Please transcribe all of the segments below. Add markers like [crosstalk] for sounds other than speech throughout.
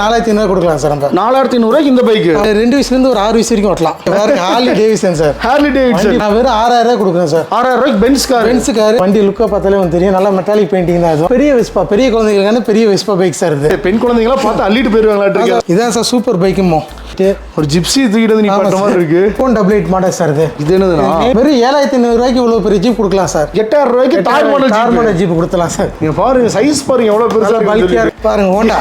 நாலாயிரத்தி ஐநூறு கொடுக்கலாம் சார் நம்ம. நாலாயிரத்தி ஐநூறுவாய்க்கு இந்த அது ரெண்டு வயசுலேருந்து ஒரு ஆறு வயசு வரைக்கும் ஓட்டலாம். பாருங்க Harley Davidson sir. Harley Davidson நான் வெறும் ஆறாயிரம் ரூபாய் கொடுக்குறேன் சார். ஆறாயிரம் ரூபாய்க்கு பென்ஸ் கார் பென்ஸு கார் வண்டி லுக்கை பார்த்தாலே வந்து தெரியும். நல்லா மெட்டாலிக் பெயிண்டிங் தான் இது பெரிய வெஸ்பா பெரிய குழந்தைகளுக்கான பெரிய வெஸ்பா பைக் சார் இது. பெண் குழந்தைங்களாம் பார்த்து அள்ளிட்டு போயிருவாங்களாட்டு இதான் சார் சூப்பர் பைக்குமோ ஒரு ஜிப்ஸி தூக்கிட்டு நீ பண்ற மாதிரி இருக்கு. Phone double eight model sir இது. இது என்னதுன்னா வெறும் ஏழாயிரத்தி ஐநூறு ரூபாய்க்கு இவ்வளோ பெரிய ஜீப் கொடுக்கலாம் சார். எட்டாயிரம் ரூபாய்க்கு தார் மாடல் தார் மாடல் ஜீப் கொடுக்கலாம் சார். நீங்க பாருங்க சைஸ் பாருங்க எவ்வளவு பெருசா நல்லா பல்கியா இருக்கு பாருங்க ஹோண்டா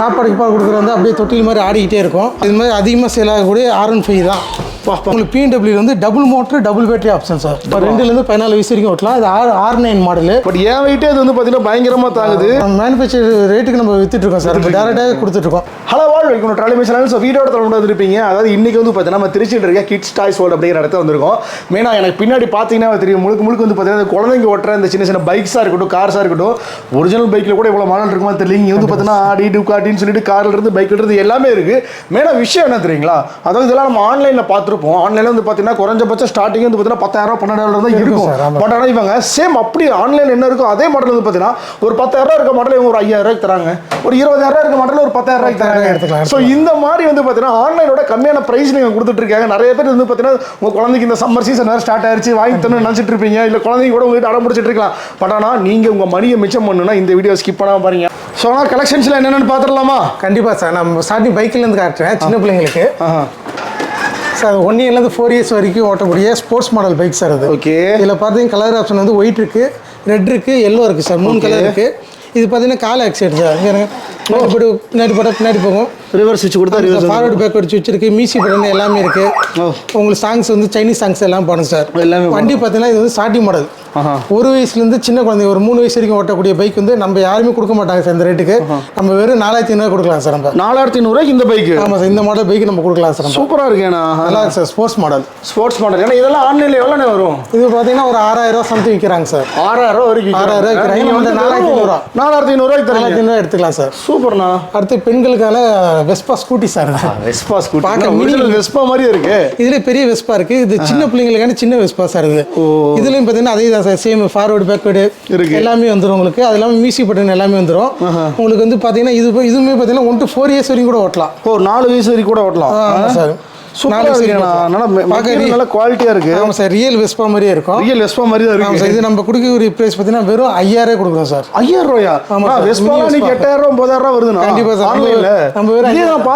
சாப்பாடுக்கு பால் கொடுக்குறது வந்து அப்படியே தொட்டில் மாதிரி ஆடிக்கிட்டே இருக்கும். இது மாதிரி அதிகமாக சேல் ஆகக்கூடிய ஆர் ஒன் ஃபைவ் தான். உங்களுக்கு பிஎன்டபிள்யூ வந்து double motor double battery option sir இப்போ ரெண்டுலேருந்து பதினாலு வயசு வரைக்கும் ஓட்டலாம். இது R R nine model but என் வெயிட்டே இது வந்து பாத்தீங்கன்னா பயங்கரமா தாங்குது. மேனுஃபேக்சர் ரேட்டுக்கு நம்ம வித்துட்டு இருக்கோம் சார் இப்போ டேரெக்டாக கொடுத்துட்ருக்கோம் ஹலோ வால் வைக்கணும் ட்ராலி மிஷன் ஸோ வீடியோட தொடர்ந்து வந்திருப்பீங்க. அதாவது இன்னைக்கு வந்து பார்த்தீங்கன்னா நம்ம திருச்சியில் இருக்க கிட்ஸ் டாய்ஸ் வேர்ல்டு அப்படிங்கிற இடத்துல வந்திருக்கோம். மெயினாக எனக்கு பின்னாடி பார்த்தீங்கன்னா தெரியும். முழுக்க முழுக்க வந்து பார்த்தீங்கன்னா இந்த குழந்தைங்க ஓட்டுற இந்த சின்ன சின்ன பைக்ஸாக இருக்கட்டும் கார்ஸாக இருக்கட்டும் ஒரிஜினல் பைக்கில் கூட இவ்வளோ மாடல் இருக்குமா தெரியல. இங்கே வந்து பார்த்தீங்கன்னா ஆடி டுக்காட்டின்னு சொல்லிட்டு கார்ல இருந்து பைக்ல இருந்து எல்லாமே இருக்கு. மெயினாக விஷயம் என்ன தெரியுங்களா? அதாவது இதெல்லாம் நம்ம ஆன்லைனில் பார்த்துருப்போம் ஆன்லைனில் வந்து பார்த்தீங்கன்னா குறைஞ்சபட்சம் ஸ்டார்டிங் வந்து பார்த்தீங்கன்னா பத்தாயிரம் பன்னெண்டாயிரம் தான் இருக்கும். பட் ஆனால் இவங்க சேம் அப்படி ஆன்லைன் என்ன இருக்கோ அதே மாடல் வந்து பார்த்தீங்கன்னா ஒரு பத்தாயிரம் இருக்க மாடல் இவங்க ஒரு ஐயாயிரம் ரூபாய்க்கு தராங்க. ஒரு இருபதாயிரம் இருக்க மாடல் ஒரு பத்தாயிரம் ரூபாய்க்கு தராங்க. எடுத்துக்கலாம், ஸோ இந்த மாதிரி வந்து பார்த்தீங்கன்னா ஆன்லைனோட கம்மியான ப்ரைஸ் நீங்கள் கொடுத்துட்டு இருக்காங்க. நிறைய பேர் வந்து பார்த்தீங்கன்னா உங்கள் குழந்தைக்கு இந்த சம்மர் சீசன் வேறு ஸ்டார்ட் ஆயிருச்சு வாங்கி தரணும்னு நினச்சிட்டு இருப்பீங்க. இல்லை குழந்தைங்க கூட உங்ககிட்ட அடம் முடிச்சிட்டு இருக்கலாம். பட் ஆனால் நீங்கள் உங்கள் மணியை மிச்சம் பண்ணணும்னா இந்த வீடியோ ஸ்கிப் பண்ணாமல் பாருங்க. ஸோ ஆனால் கலெக்ஷன்ஸில் என்னென்னு பார்த்துடலாமா கண்டிப்பாக சார். நம்ம ஸ்டார்டிங் பைக்கிலேருந்து காட்டுறேன். சின்ன பிள்ளைங்களுக்கு. சார் ஒன் இயர்லேருந்து ஃபோர் இயர்ஸ் வரைக்கும் ஓட்டக்கூடிய ஸ்போர்ட்ஸ் மாடல் பைக் சார் அது. ஓகே இதில் பார்த்தீங்கன்னா கலர் ஆப்ஷன் வந்து ஒயிட் இருக்குது ரெட் இருக்குது எல்லோ இருக்குது சார். மூணு கலர் இருக்குது இது பார்த்தீங்கன்னா கால் ஆக்சைடு சார். இருங்க. பின்னாடி போட்டு பின்னாடி போட்டால் பின்னாடி போகும் ரிவர்ஸ் ஸ்விட்ச் கொடுத்தா ரிவர்ஸ் ஃபார்வர்டு பேக்வர்ட் சுவிட்ச் இருக்குது மியூசிக் பட்டன் எல்லாமே இருக்குது. உங்களுக்கு சாங்ஸ் வந்து சைனீஸ் சாங்ஸ் எல்லாம் பாடும் சார் எல்லாமே வண்டி பார்த்தீங்கன்னா இது வந்து ஸ்டார்டிங் மாடல் ஒரு வயசுலேருந்து சின்ன குழந்தை ஒரு மூணு வயசு வரைக்கும் ஓட்டக்கூடிய பைக் வந்து நம்ம யாருமே கொடுக்க மாட்டாங்க சார் இந்த ரேட்டுக்கு நம்ம வெறும் நாலாயிரத்தி ஐநூறு கொடுக்கலாம் சார் நம்ம. நாலாயிரத்தி ஐநூறுரூவாய்க்கு இந்த பைக்கு ஆமாம் சார் இந்த மாடல் பைக் நம்ம கொடுக்கலாம் சார் சூப்பராக இருக்கேண்ணா நல்லா இருக்கு sir sports model sports model ஏன்னா இதெல்லாம் ஆன்லைனில் எவ்வளோண்ணே வரும்? இது பார்த்தீங்கன்னா ஒரு ஆறாயிரம் ரூபா சம்திங் விற்கிறாங்க சார் ஆறாயிரம் ரூபா வரைக்கும் ஆறாயிரம் இங்க வந்து நாலாயிரத்தி ஐநூறுவா. நாலாயிரத்தி தரீங்க. நாலாயிரத்தி எடுத்துக்கலாம் சார் சூப்பர்ண்ணா. அடுத்து பெண்களுக்கான Vespa scooty sir. Vespa scooty பார்க்க ஒரிஜினல் வெஸ்பா மாதிரியே இருக்கு. இதுல பெரிய வெஸ்பா இருக்கு. இது சின்ன பிள்ளைங்களுக்கான சின்ன வெஸ்பா சார் இது. இதுலயும் பார்த்தீங்கன்னா அதே தான் சார் சேம் ஃபார்வர்டு பேக்வேர்டு இருக்கு. எல்லாமே வந்துடும் உங்களுக்கு. அது இல்லாமல் மியூசிக் பட்டன் எல்லாமே வந்துடும் உங்களுக்கு வந்து பார்த்தீங்கன்னா இது இதுவுமே பார்த்தீங்கன்னா ஒன் டு ஃபோர் இயர்ஸ் வரைக்கும் கூட ஓட்டலாம். ஓ நாலு வயசு வரைக்கும் கூட ஓட்டலாம். சார் நல்லா குவாலிட்டியாக இருக்கு. ஆமாம் சார் ரியல் வெஸ்பா மாதிரியே இருக்கும். ரியல் வெஸ்பா மாதிரி தான் இருக்கு சார் இது நம்ம கொடுக்கக்கூடிய ப்ரைஸ் பார்த்தீங்கன்னா வெறும் ஐயாயிரம் கொடுக்குறோம் சார். ஐயாயிரம் ரூபாயா? ஆமா ஆமா. வெஸ்பா நீங்க. எட்டாயிரம் ரூபா ஒன்பதாயிரம் ரூபா வருதுண்ணா. கண்டிப்பா சார். நம்ம வெறும் நான்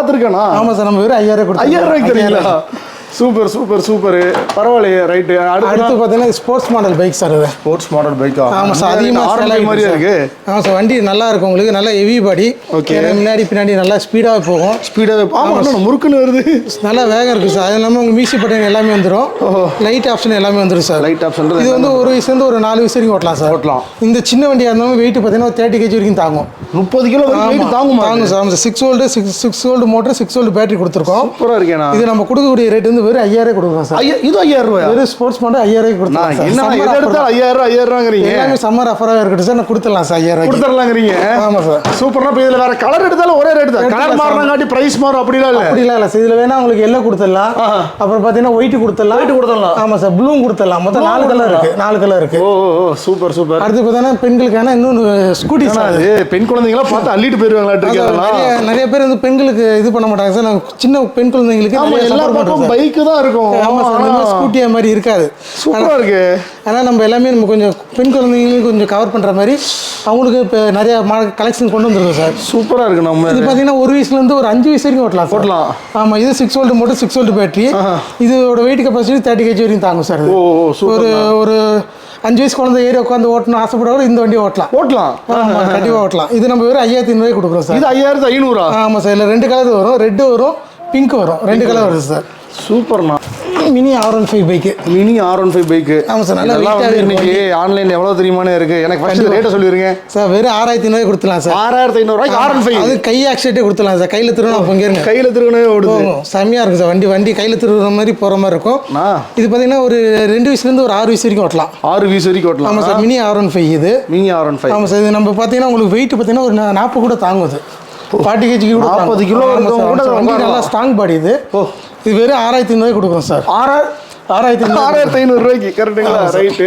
ஆமாம் சார் நம்ம வெறும் ஐயாயிரம் கொடுத்தோம் ஐயாயிரம் ரூபாய்க்கு தெரியுங்களா சூப்பர் சூப்பர் சூப்பர் பரவாயில்லையே ரைட்டு அடுத்து பார்த்தீங்கன்னா ஸ்போர்ட்ஸ் மாடல் பைக் சார் இது. ஸ்போர்ட்ஸ் மாடல் பைக்கா ஆமாம் சார் அதிகமாக மாதிரியே இருக்கு? ஆமாம் சார் வண்டி நல்லா இருக்கும் உங்களுக்கு நல்லா ஹெவி பாடி Okay. முன்னாடி பின்னாடி நல்லா ஸ்பீடாக போகும். ஸ்பீடாக ஆமா அண்ணா, முறுக்குன்னு வருது. நல்லா வேகம் இருக்குது சார் அது இல்லாமல் உங்கள் மியூசிக் பட்டன் எல்லாமே வந்துடும் லைட் ஆப்ஷன் எல்லாமே வந்துடும் சார் லைட் ஆப்ஷன் இது வந்து ஒரு வயசுலேருந்து ஒரு நாலு வயசு வரைக்கும் ஓட்டலாம் சார் ஓட்டலாம். இந்த சின்ன வண்டியாக இருந்தாலும் வெயிட் பார்த்தீங்கன்னா தேர்ட்டி கேஜி வரைக்கும் தாங்கும். முப்பது கிலோ வரைக்கும் தாங்குமா தாங்கும் சார் ஆமாம் six volt six six volt motor six volt battery கொடுத்துருக்கோம். சூப்பராக இருக்கேண்ணா. இது நம்ம கொடுக்கக்கூடிய ரேட் வந்து வெறும் ஐயாயிரம் கொடுக்குறோம் சார். ஐயா இது ஐயாயிரம் ரூபாயா? வெறும் ஸ்போர்ட்ஸ் மாடல் ஐயாயிரம் நான் கொடுத்துருக்கோம் என்ன எது எடுத்தாலும் ஐயாயிரம் ரூபாங்கிறீங்க. எல்லாமே சம்மர் ஆஃபராக இருக்கட்டும் சார். நான் கொடுத்துடலாம் சார் ஐயாயிரம் கொடுத்துடலாங்கிறீங்க? ஆமாம் சார். சூப்பர்னா இப்போ இதில் வேற கலர் எடுத்தாலும் ஒரே ரேட் தான். கலர் மாறினாங்காட்டி பிரைஸ் மாறும் அப்படிலாம் இல்லை. அப்படிலாம் இல்லை சார். இதில் வேணா உங்களுக்கு எல்லோ கொடுத்துடலாம். அப்புறம் பார்த்தீங்கன்னா ஒயிட் கொடுத்துடலாம். White கொடுத்துடலாம். ஆமாம் சார். ப்ளூவும் கொடுத்துடலாம். மொத்தம் நாலு கலர் இருக்கு. நாலு கலர் இருக்கு. ஓ சூப்பர் சூப்பர் அடுத்து பார்த்தீங்கன்னா பெண்களுக்கான இன்னொன்று ஸ்கூட்டி சார். பெண் குழந்தைங்களாம் பார்த்து அள்ளிட்டு அதெல்லாம்? நிறைய பேர் வந்து பெண்களுக்கு இது பண்ண மாட்டாங்க சார். நான் சின்ன பெண் குழந்தைங்களுக்கு எல்லா பக்கம் சார். பைக்கு தான் இருக்கும் ஆமாம் இந்த மாதிரி ஸ்கூட்டி மாதிரி இருக்காது. சூப்பரா இருக்கு. ஆனால் நம்ம எல்லாமே நம்ம கொஞ்சம் பெண் குழந்தைங்களுக்கு கொஞ்சம் கவர் பண்ணுற மாதிரி அவங்களுக்கு இப்போ நிறைய கலெக்ஷன் கொண்டு வந்துருக்கோம் சார். சூப்பரா இருக்கு நம்ம இது பார்த்தீங்கன்னா ஒரு வயசுலேருந்து ஒரு அஞ்சு வயசு வரைக்கும் ஓட்டலாம். ஓட்டலாம். ஆமாம் இது six volt motor six volt battery இதோட வெயிட் கெப்பாசிட்டி தேர்ட்டி கேஜி வரைக்கும் தாங்கும் சார் ஒரு ஒரு அஞ்சு வயசு குழந்தை ஏறி உட்காந்து ஓட்டணும் ஆசைப்படுறவங்க இந்த வண்டி ஓட்டலாம். ஓட்டலாம். ஆமாம் கண்டிப்பாக ஓட்டலாம். இது நம்ம வெறும் ஐயாயிரத்தி ஐநூறுவாய்க்கு கொடுக்குறோம் சார். இது ஐயாயிரத்து ஐநூறா? ஆமாம் சார். இதில் ரெண்டு கலர் வரும். ரெட்டு வரும். பிங்க் வரும். ரெண்டு கலர் வருது சார் சூப்பர்ண்ணா mini R one five bike mini R one five bike ஆமா சார், நல்லா வந்து இன்னைக்கு ஆன்லைன்ல எவ்வளவு தெரியுமானே இருக்கு. எனக்கு ஃபர்ஸ்ட் ரேட்டை சொல்லிருங்க. சார் வெறும் ஆறாயிரத்தி ஐநூறு கொடுத்துலாம் சார் ஆறாயிரத்தி ஐநூறுவாய்க்கு ஆர் ஒன் ஃபைவ் அது கை ஆக்சிடென்ட்டே கொடுத்துலாம் சார் கையில் திருவண்ணா பொங்கிருங்க கையில திருவனே ஓடுது? செம்மையாக இருக்கும் சார் வண்டி வண்டி கையில் திருவுற மாதிரி போகிற மாதிரி இருக்கும். இது பார்த்தீங்கன்னா ஒரு ரெண்டு வயசுலேருந்து ஒரு ஆறு வயசு வரைக்கும் ஓட்டலாம். ஆறு வீஸ் வரைக்கும் ஓட்டலாம்? ஆமாம் sir mini R one five இது. மினி ஆர் ஒன் ஃபைவ் ஆமாம் சார் இது நம்ம பார்த்தீங்கன்னா உங்களுக்கு வெயிட் பார்த்தீங்கன்னா ஒரு நாற்பது கூட தாங்கும் அது. ஃபார்ட்டி கேஜி கூட 40 தாங்கும். கிலோ கூட. வண்டி. நல்லா ஸ்ட்ராங் பாடி இது. இது வெறும் ஆறாயிரத்தி ஐநூறு கொடுக்குறோம் சார். ஆறாயிரம் ஆறாயிரத்தி ஆறாயிரத்தி ஐநூறு ரூபாய்க்கு கரெக்டுங்களா ரைட்டு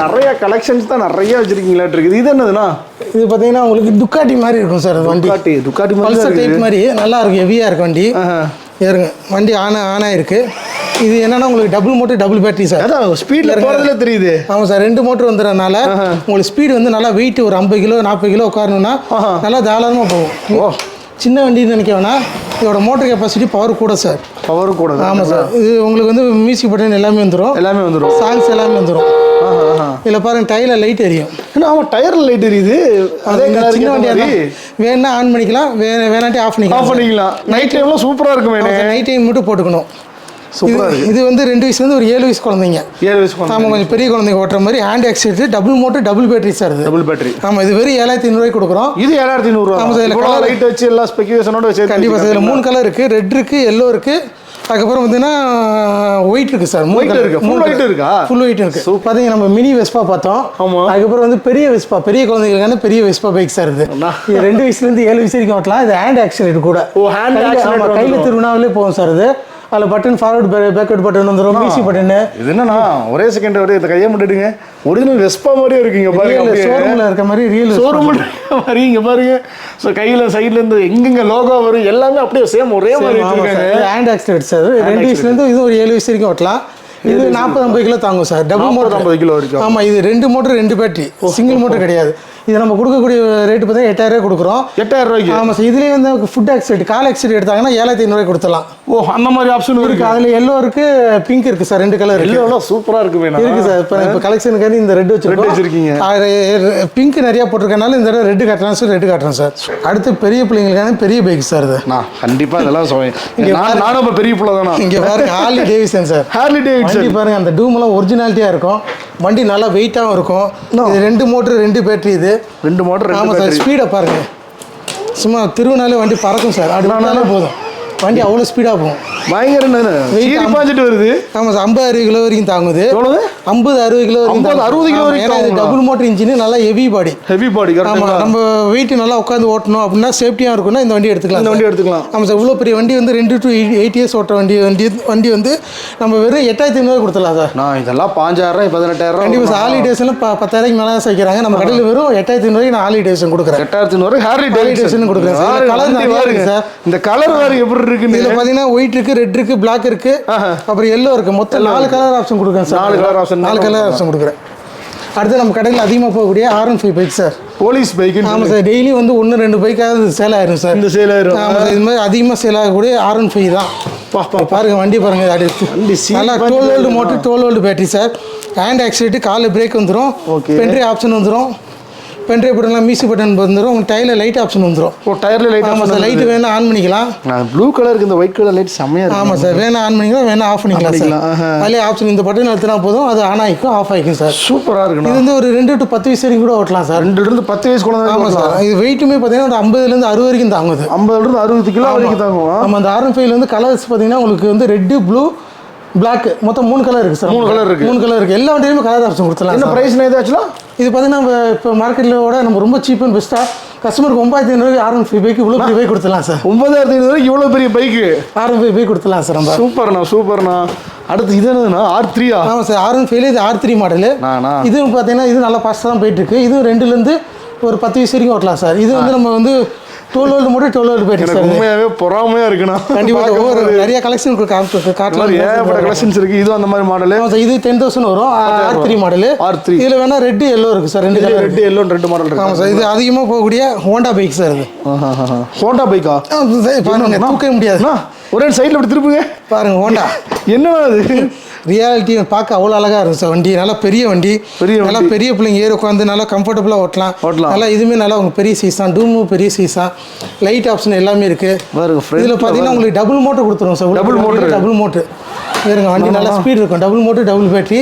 நிறைய கலெக்ஷன்ஸ் தான் நிறைய வச்சிருக்கீங்களாட்டு இருக்குது இது என்னதுண்ணா? இது பார்த்தீங்கன்னா உங்களுக்கு துக்காட்டி மாதிரி இருக்கும் சார் வண்டி. துக்காட்டி துக்காட்டி மாதிரி டைப் மாதிரி. நல்லா இருக்கும் ஹெவியாக இருக்கு வண்டி. ஏறுங்க. வண்டி ஆன் ஆன் ஆயிருக்கு. இது என்னன்னா உங்களுக்கு double motor double battery sir அதான் ஸ்பீட்ல போறதுல தெரியுது. ஆமாம் சார் ரெண்டு மோட்டர் வந்துடுறதுனால உங்களுக்கு ஸ்பீடு வந்து நல்லா வெயிட் ஒரு ஐம்பது கிலோ நாற்பது கிலோ உட்காரணும்னா. நல்லா தாராளமாக போகும். சின்ன வண்டின்னு நினைக்க வேணாம் இதோட மோட்டர் கெப்பாசிட்டி பவர் கூட சார் பவர் கூட. ஆமாம் சார் இது உங்களுக்கு வந்து மியூசிக் பட்டன் எல்லாமே வந்துடும் எல்லாமே வந்துடும் சாங்ஸ் எல்லாமே வந்துடும் இதில் பாருங்க டைல லைட் எரியும். ஏன்னா ஆமா டயர்ல லைட் எரியுது. அதே கலர் சின்ன வண்டியாக வேணா ஆன் பண்ணிக்கலாம் வே வேணாட்டி ஆஃப் ஆஃப் பண்ணிக்கலாம். பண்ணிக்கலாம் நைட் டைம்ல சூப்பரா இருக்கும். வேணே நைட் டைம் மட்டும் போட்டுக்கணும். சூப்பரா இது- வந்து ரெண்டு வயசுலேருந்து ஒரு ஏழு வயசு குழந்தைங்க. ஏழு வயசு ஆமாம் கொஞ்சம் பெரிய குழந்தைங்க ஓட்டுற மாதிரி hand accident double motor double battery sir double battery ஆமாம் இது வெறும் ஏழாயிரத்தி ஐநூறுவாய்க்கு கொடுக்குறோம். இது ஏழாயிரத்தி நூறுரூவா ஆமா சார், இதுல colour- லைட் வச்சு எல்லா ஸ்பெசிஃபிகேஷனோட வச்சு கண்டிப்பாக இதில் மூணு கலர் இருக்குது ரெட் இருக்குது எல்லோ இருக்குது அதுக்கப்புறம் பார்த்தீங்கன்னா ஒயிட் இருக்குது சார். மூணு இருக்கு. Full white இருக்கா? ஃபுல் ஒயிட் இருக்குது பார்த்தீங்கன்னா நம்ம மினி வெஸ்பா பார்த்தோம். ஆமா. அதுக்கப்புறம் வந்து பெரிய வெஸ்பா பெரிய குழந்தைங்களுக்கான பெரிய வெஸ்பா பைக் சார் இது. ரெண்டு வயசுலேருந்து ஏழு வயசு வரைக்கும் ஓட்டலாம். இது ஹேண்ட் ஆக்சிடென்ட் கூட. ஓ, hand கையில-. திருவினாவிலே போகும் சார் இது. அதில் பட்டன் ஃபார்வர்ட் பேக்வர்ட் பட்டன் வந்துடும் மியூசிக் பட்டனு இது என்னண்ணா ஒரே செகண்ட் ஒரே இந்த கையை மட்டுடுங்க. ஒரிஜினல் வெஸ்பா மாதிரியே இருக்குங்க பாருங்க ஷோரூமில் இருக்க மாதிரி ரியல் ஷோரூம் மாதிரி இங்க பாருங்க. ஸோ கையில சைடுல இருந்து எங்கெங்க லோகோ வரும் எல்லாமே அப்படியே சேம் ஒரே மாதிரி ஹேண்ட் ஆக்சிடென்ட் சார். ரெண்டு வயசுலேருந்து இது ஒரு ஏழு வயசு வரைக்கும் ஓட்டலாம். இது நாற்பது ஐம்பது கிலோ தாங்கும் சார். டபுள் மோட்டர் 50 கிலோ வரைக்கும். ஆமாம் இது ரெண்டு மோட்டர் ரெண்டு பேட்டரி. சிங்கிள் மோட்டர் கிடையாது. இது நம்ம கொடுக்கக்கூடிய ரேட்டு பார்த்தா எட்டாயிரம் கொடுக்குறோம். எட்டாயிரம் ரூபாய்க்கு? ஆமாம் சார் இதுலேயே வந்து ஃபுட் ஆக்சிடென்ட் கால் ஆக்சிடென்ட் எடுத்தாங்கன்னா ஏழாயிரத்தி ஐநூறுவாய் கொடுத்துலாம் ஓ அந்த மாதிரி ஆப்ஷன் இருக்கு. அதில் எல்லோ இருக்கு பிங்க் இருக்கு சார் ரெண்டு கலர் இருக்கு. எல்லாம் சூப்பரா இருக்கு இருக்கு சார் இப்போ இப்போ கலெக்ஷனுக்காண்டி இந்த ரெட் வச்சிருக்கோம். Red வச்சிருக்கீங்க. பிங்க் நிறைய போட்டிருக்கனால இந்த தடவை ரெட் காட்டுறேன் சார் ரெட் காட்டுறேன் சார் அடுத்து பெரிய பிள்ளைங்களுக்கான பெரிய பைக் சார் இது. நான் கண்டிப்பா இதெல்லாம் நான் நானும் இப்ப பெரிய புள்ள தானா? இங்க பாருங்க ஹார்லி டேவிசன் சார் ஹார்லி வண்டி டேவிட்சன் பாருங்க அந்த டூம் எல்லாம் ஒரிஜினாலிட்டியா இருக்கும். வண்டி நல்லா வெயிட்டாகவும் இருக்கும். இது ரெண்டு மோட்டர் ரெண்டு பேட்டரி இது. ரெண்டு மோட்டர் ஆமா ரெண்டு சார் ஸ்பீடை பாருங்க. சும்மா திருவண்ணாலே வண்டி பறக்கும் சார். அப்படி பண்ணாலே போதும். வண்டி அவ்வளோ ஸ்பீடாக போகும். பயங்கர am- பாஞ்சிட்டு வருது. ஆமாம் சார் ஐம்பது அறுபது கிலோ வரைக்கும் தாங்குது. எவ்வளவு? ஐம்பது அறுபது கிலோ 50, 60 கிலோ வரைக்கும்? டபுள் மோட்டர் இன்ஜின் நல்லா ஹெவி பாடி ஹெவி பாடி ஆமாம் நம்ம வெயிட் நல்லா உட்காந்து ஓட்டணும் அப்படின்னா சேஃப்டியாக இருக்கும்னா இந்த வண்டி எடுத்துக்கலாம் இந்த. வண்டி எடுத்துக்கலாம். ஆமாம் சார் இவ்வளோ பெரிய வண்டி வந்து ரெண்டு டு எயிட் இயர்ஸ் ஓட்ட வண்டி வண்டி வண்டி வந்து நம்ம வெறும் எட்டாயிரத்தி ஐநூறு கொடுத்துடலாம் சார். நான் இதெல்லாம் பாஞ்சாயிரம் பதினெட்டாயிரம் கண்டிப்பாக சார் ஹாலிடேஸ்லாம் ப பத்தாயிரத்துக்கு மேலே தான் சேர்க்கிறாங்க நம்ம கடையில் வெறும் எட்டாயிரத்தி ஐநூறுக்கு நான் ஹாலிடேஷன் கொடுக்குறேன். எட்டாயிரத்தி நூறு ஹார்லி டேவிட்சன் Davidson கொடுக்குறேன் சார். வண்டி நிறைய பாருங்க. இருக்கு சார். இந்த கலர் வேறு எப்படி இருக்குன்னு. இதில் பார்த்தீங்கன்னா ஒயிட் இருக்கு ரெட் இருக்கு பிளாக் இருக்கு. ஆஹா. அப்புறம் எல்லோ இருக்கு. மொத்தம் நாலு கலர் ஆப்ஷன் கொடுக்குறேன் சார். நாலு colour option நாலு ஆப்ஷன் கொடுக்குறேன். அடுத்து நம்ம கடையில் அதிகமாக போகக்கூடிய R one five bike sir police bike ஆமாம் சார் டெய்லி வந்து ஒன்று ரெண்டு பைக்காவது சேல் ஆயிரும் சார் இந்த சேல் ஆயிரும். ஆமாம் சார் இது மாதிரி அதிகமாக சேல் ஆகக்கூடிய ஆர் ஒன் ஃபைவ் தான். பா, பா, பாருங்க வண்டி பாருங்க அடுத்து. வண்டி நல்லா. Twelve volt motor twelve volt battery sir hand accident காலில் பிரேக் வந்துடும். பென்ட்ரி ஆப்ஷன் வந்துடும் பென்ட்ரி பட்டன்லாம் மியூசிக் பட்டன் வந்துடும் உங்கள் டைலில் லைட் ஆப்ஷன் வந்துடும் ஓ டயர்ல லைட் ஆமாம் சார் லைட் வேணா ஆன் பண்ணிக்கலாம். ப்ளூ கலருக்கு இந்த ஒயிட் கலர் லைட் செம்மையா இருக்கு. ஆமாம் சார் வேணா ஆன் பண்ணிக்கலாம் வேணா ஆஃப் பண்ணிக்கலாம் சார். அதிலே ஆப்ஷன் இந்த பட்டன் அழுத்தினா போதும் அது ஆன் ஆகிக்கும் ஆஃப் ஆகிக்கும் சார் சூப்பரா இது இருக்குண்ணா வந்து ஒரு ரெண்டு டு பத்து வயசு வரைக்கும் கூட ஓட்டலாம் சார் ரெண்டுல இருந்து பத்து வயசு குழந்தை ஆமாம் சார் இது வெயிட்டுமே பார்த்தீங்கன்னா ஒரு ஐம்பதுலேருந்து அறுபது வரைக்கும் தாங்குது ஐம்பதுல இருந்து அறுபது கிலோ வரைக்கும் தாங்குவோம். நம்ம அந்த ஆரன் ஃபைவ்ல வந்து கலர்ஸ் பார்த்தீங்கன்னா உங்களுக்கு வந்து ரெட்டு ப்ளூ Black மொத்தம் மூணு கலர் இருக்கு சார் மூணு colour இருக்கு. மூணு கலர் இருக்கு. எல்லா வண்டியுமே கலர் ஆப்ஷன் கொடுத்துலாம் என்ன பிரைஸ் ஏதாச்சும் இது பார்த்தீங்கன்னா இப்போ மார்க்கெட்டில் நம்ம ரொம்ப சீப் அண்ட் பெஸ்ட்டாக கஸ்டமருக்கு ஒன்பதாயிரத்தி ஐநூறு ஆர்என் ஃபைவ் பைக்கு இவ்வளோ பெரிய பைக் கொடுத்துலாம் சார் ஒன்பதாயிரத்தி ஐநூறு இவ்வளவு பெரிய பைக்கு ஆர்என் ஃபைவ் பைக் கொடுத்துலாம் சார் நம்ம. சூப்பர்ண்ணா சூப்பர்ண்ணா. அடுத்து இது என்னதுண்ணா? ஆர் த்ரீயா ஆமாம் சார் ஆர்என் ஃபைவ்ல இது ஆர் த்ரீ மாடலு இதுவும் பார்த்தீங்கன்னா இது நல்லா ஃபாஸ்ட்டாக தான் போயிட்டு இருக்கு. இதுவும் ரெண்டுலேருந்து ஒரு பத்து வயசு வரைக்கும் ஓட்டலாம் சார் இது வந்து நம்ம வந்து டுவெல் வோல்ட் மட்டும் வோல்ட் போயிட்டு எனக்கு. உண்மையாவே பொறாமையா இருக்குண்ணா. கண்டிப்பாக ஒவ்வொரு. நிறைய கலெக்ஷன் இந்த மாதிரி காட்டலாம் ஏகப்பட்ட கலெக்ஷன்ஸ் இருக்கு. இது அந்த மாதிரி மாடலு ஆமாம் இது டென் தௌசண்ட் வரும். R three model R3. இதில் வேணா ரெட் எல்லோ இருக்குது சார் ரெண்டு ரெண்டு எல்லோ ரெண்டு மாடல் ஆமாம் இருக்கு சார் இது அதிகமாக போகக்கூடிய ஹோண்டா பைக் சார் இது. ஹோண்டா பைக்கா பாருங்க தூக்கவே முடியாது. அண்ணா ஒரே சைடில் இப்படி திருப்புங்க. பாருங்க ஹோண்டா என்னண்ணா அது? ரியாலிட்டி பார்க்க அவ்வளோ அழகாக இருக்கும் சார் வண்டி. நல்லா பெரிய வண்டி. பெரிய நல்லா பெரிய பிள்ளைங்க ஏறி உட்காந்து நல்லா கம்ஃபர்டபுளாக ஓட்டலாம். ஓட்டலாம். நல்லா இதுவுமே நல்லா உங்க பெரிய சைஸ் தான். டூமும் பெரிய சைஸ் தான். லைட் ஆப்ஷன் எல்லாமே இருக்கு. பாருங்க front இதில் பார்த்தீங்கன்னா உங்களுக்கு டபுள் மோட்டர் கொடுத்துருவோம் sir Double motor. Double motor இருங்க வண்டி நல்லா ஸ்பீட் இருக்கும். டபுள் மோட்டர் டபுள் பேட்டரி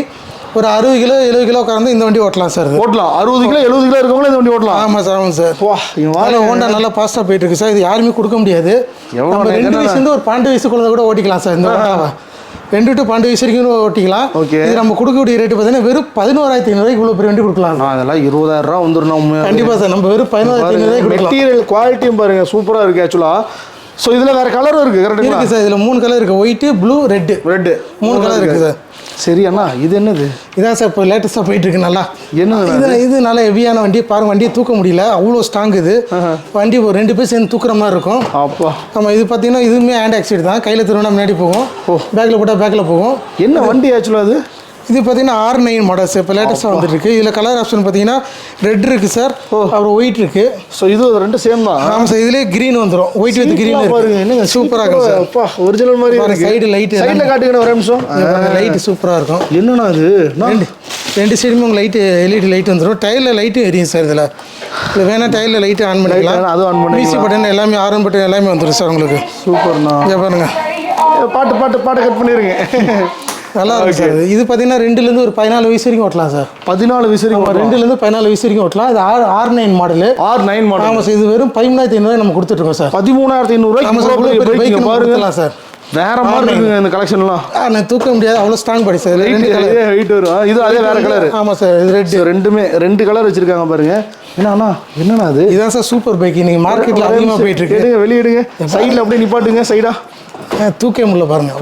ஒரு அறுபது கிலோ எழுபது கிலோ உட்காந்து இந்த வண்டி ஓட்டலாம் சார் ஓட்டலாம். அறுபது கிலோ எழுபது கிலோ இருக்கவங்களும் இந்த வண்டி ஓட்டலாம். ஆமாம் சார் ஆமாம் சார் வா இங்க அதில் வாங்க ஹோண்டா நல்லா ஃபாஸ்ட்டாக போயிட்டு இருக்கு சார் இது யாருமே கொடுக்க முடியாது. எவ்வளோ ரெண்டு வயசுலேருந்து ஒரு பன்னெண்டு வயசு குழந்தை கூட ஓட்டிக்கலாம் சார் இந்த ஹோண்டாவை ரெண்டு டு பன்னெண்டு வயசு வரைக்கும் ஓட்டிக்கலாம். Okay. இது நம்ம கொடுக்கக்கூடிய ரேட்டு பார்த்தீங்கன்னா வெறும் பதினோராயிரத்தி ஐநூறுவாய்க்கு இவ்வளோ பெரிய வண்டி கொடுக்கலாம். அதெல்லாம் இருபதாயிரம் ரூபா வந்துடும் கண்டிப்பாக சார் நம்ம வெறும் பதினோராயிரத்தி ஐநூறுவாய்க்கு மெட்டீரியல் குவாலிட்டியும் பாருங்க சூப்பராக இருக்கு ஆக்சுவலாக ஸோ இதில் வேற கலரும் இருக்கு கரெக்டுங்களா இருக்கு சார் இதில் மூணு கலர் இருக்குது ஒயிட்டு ப்ளூ ரெட்டு ரெட்டு மூணு கலர் இருக்குது சார் சரி அண்ணா இது என்னது? இதான் சார் இப்போ லேட்டஸ்ட்டாக போயிட்டு இருக்கு நல்லா. என்னது இது இது நல்ல ஹெவியான வண்டி பாருங்க வண்டியை தூக்க முடியல. அவ்வளோ ஸ்ட்ராங் இது. வண்டி ஒரு ரெண்டு பேர் சேர்ந்து தூக்குற மாதிரி இருக்கும். அப்பா. ஆமாம் இது பார்த்தீங்கன்னா இதுவுமே ஹேண்ட் ஆக்சிட் தான். கையில் திருவினா முன்னாடி போகும். பேக்கில் போட்டால் பேக்கில் போகும். என்ன வண்டி ஆக்சுவலாக அது? இது பார்த்தீங்கன்னா ஆர் நைன் மாடல்ஸ் இப்போ லேட்டஸ்ட்டாக வந்துட்டு இருக்கு இதில் கலர் ஆப்ஷன் பார்த்தீங்கன்னா ரெட் இருக்குது சார் அப்புறம் ஒயிட் இருக்குது ஸோ இது ரெண்டு சேம் தான். ஆமாம் சார் இதுலேயே க்ரீன் வந்துடும் ஒயிட் வித் க்ரீன் என்னங்க சூப்பராக இருக்கும் சார் அப்பா ஒரிஜினல் மாதிரி side light சைடில் காட்டுங்க ஒரு நிமிஷம். லைட்டு சூப்பராக இருக்கும். என்னண்ணா இது? ரெண்டு சைடுமே உங்களுக்கு லைட்டு எல்இடி லைட் வந்துடும் டயரில் லைட்டும் எரியும் சார் இதில். இல்லை வேணா டயரில் லைட்டு ஆன் பண்ணிக்கலாம். அதுவும் ஆன் பண்ணி மியூசிக் பட்டன் எல்லாமே ஆரன் பட்டன் எல்லாமே வந்துடும் சார் உங்களுக்கு. சூப்பர்ண்ணா இங்கே பாருங்க. பாட்டு பாட்டு பாட்டு கட் பண்ணிருங்க. நல்லா இருக்கும் சார். இது. பார்த்தீங்கன்னா ரெண்டுலேருந்து ஒரு பதினாலு வயசு வரைக்கும் ஓட்டலாம் சார். பதினாலு விசிறி ஆமாம் ரெண்டுலேருந்து பதினாலு வயசு வரைக்கும் ஓட்டலாம். இது R R nine model R nine model ஆமாம் சார் இது வெறும் பதிமூணாயிரத்தி ஐநூறு நம்ம கொடுத்துட்ருக்கோம் சார். பதிமூணாயிரத்தி ஐநூறுரூவாய்க்கு பாருங்க. சார். வேற மாதிரி இருக்குங்க இந்த கலெக்ஷன்லாம் நான் தூக்க முடியாது. அவ்வளோ ஸ்ட்ராங் படி சார். வெயிட் வரும். இது அதே வேற கலர் ஆமாம் சார் இது ரெட் ரெண்டுமே ரெண்டு கலர் வச்சிருக்காங்க பாருங்க. என்னண்ணா என்னண்ணா அது? இதான் சார் சூப்பர் பைக் இன்னைக்கு மார்க்கெட்டில் அதிகமாக போயிட்டு இருக்கு. வெளியிடுங்க சைடில் அப்படியே நிப்பாட்டுங்க சைடா ஆ, தூக்கவே முடியல பாருங்க.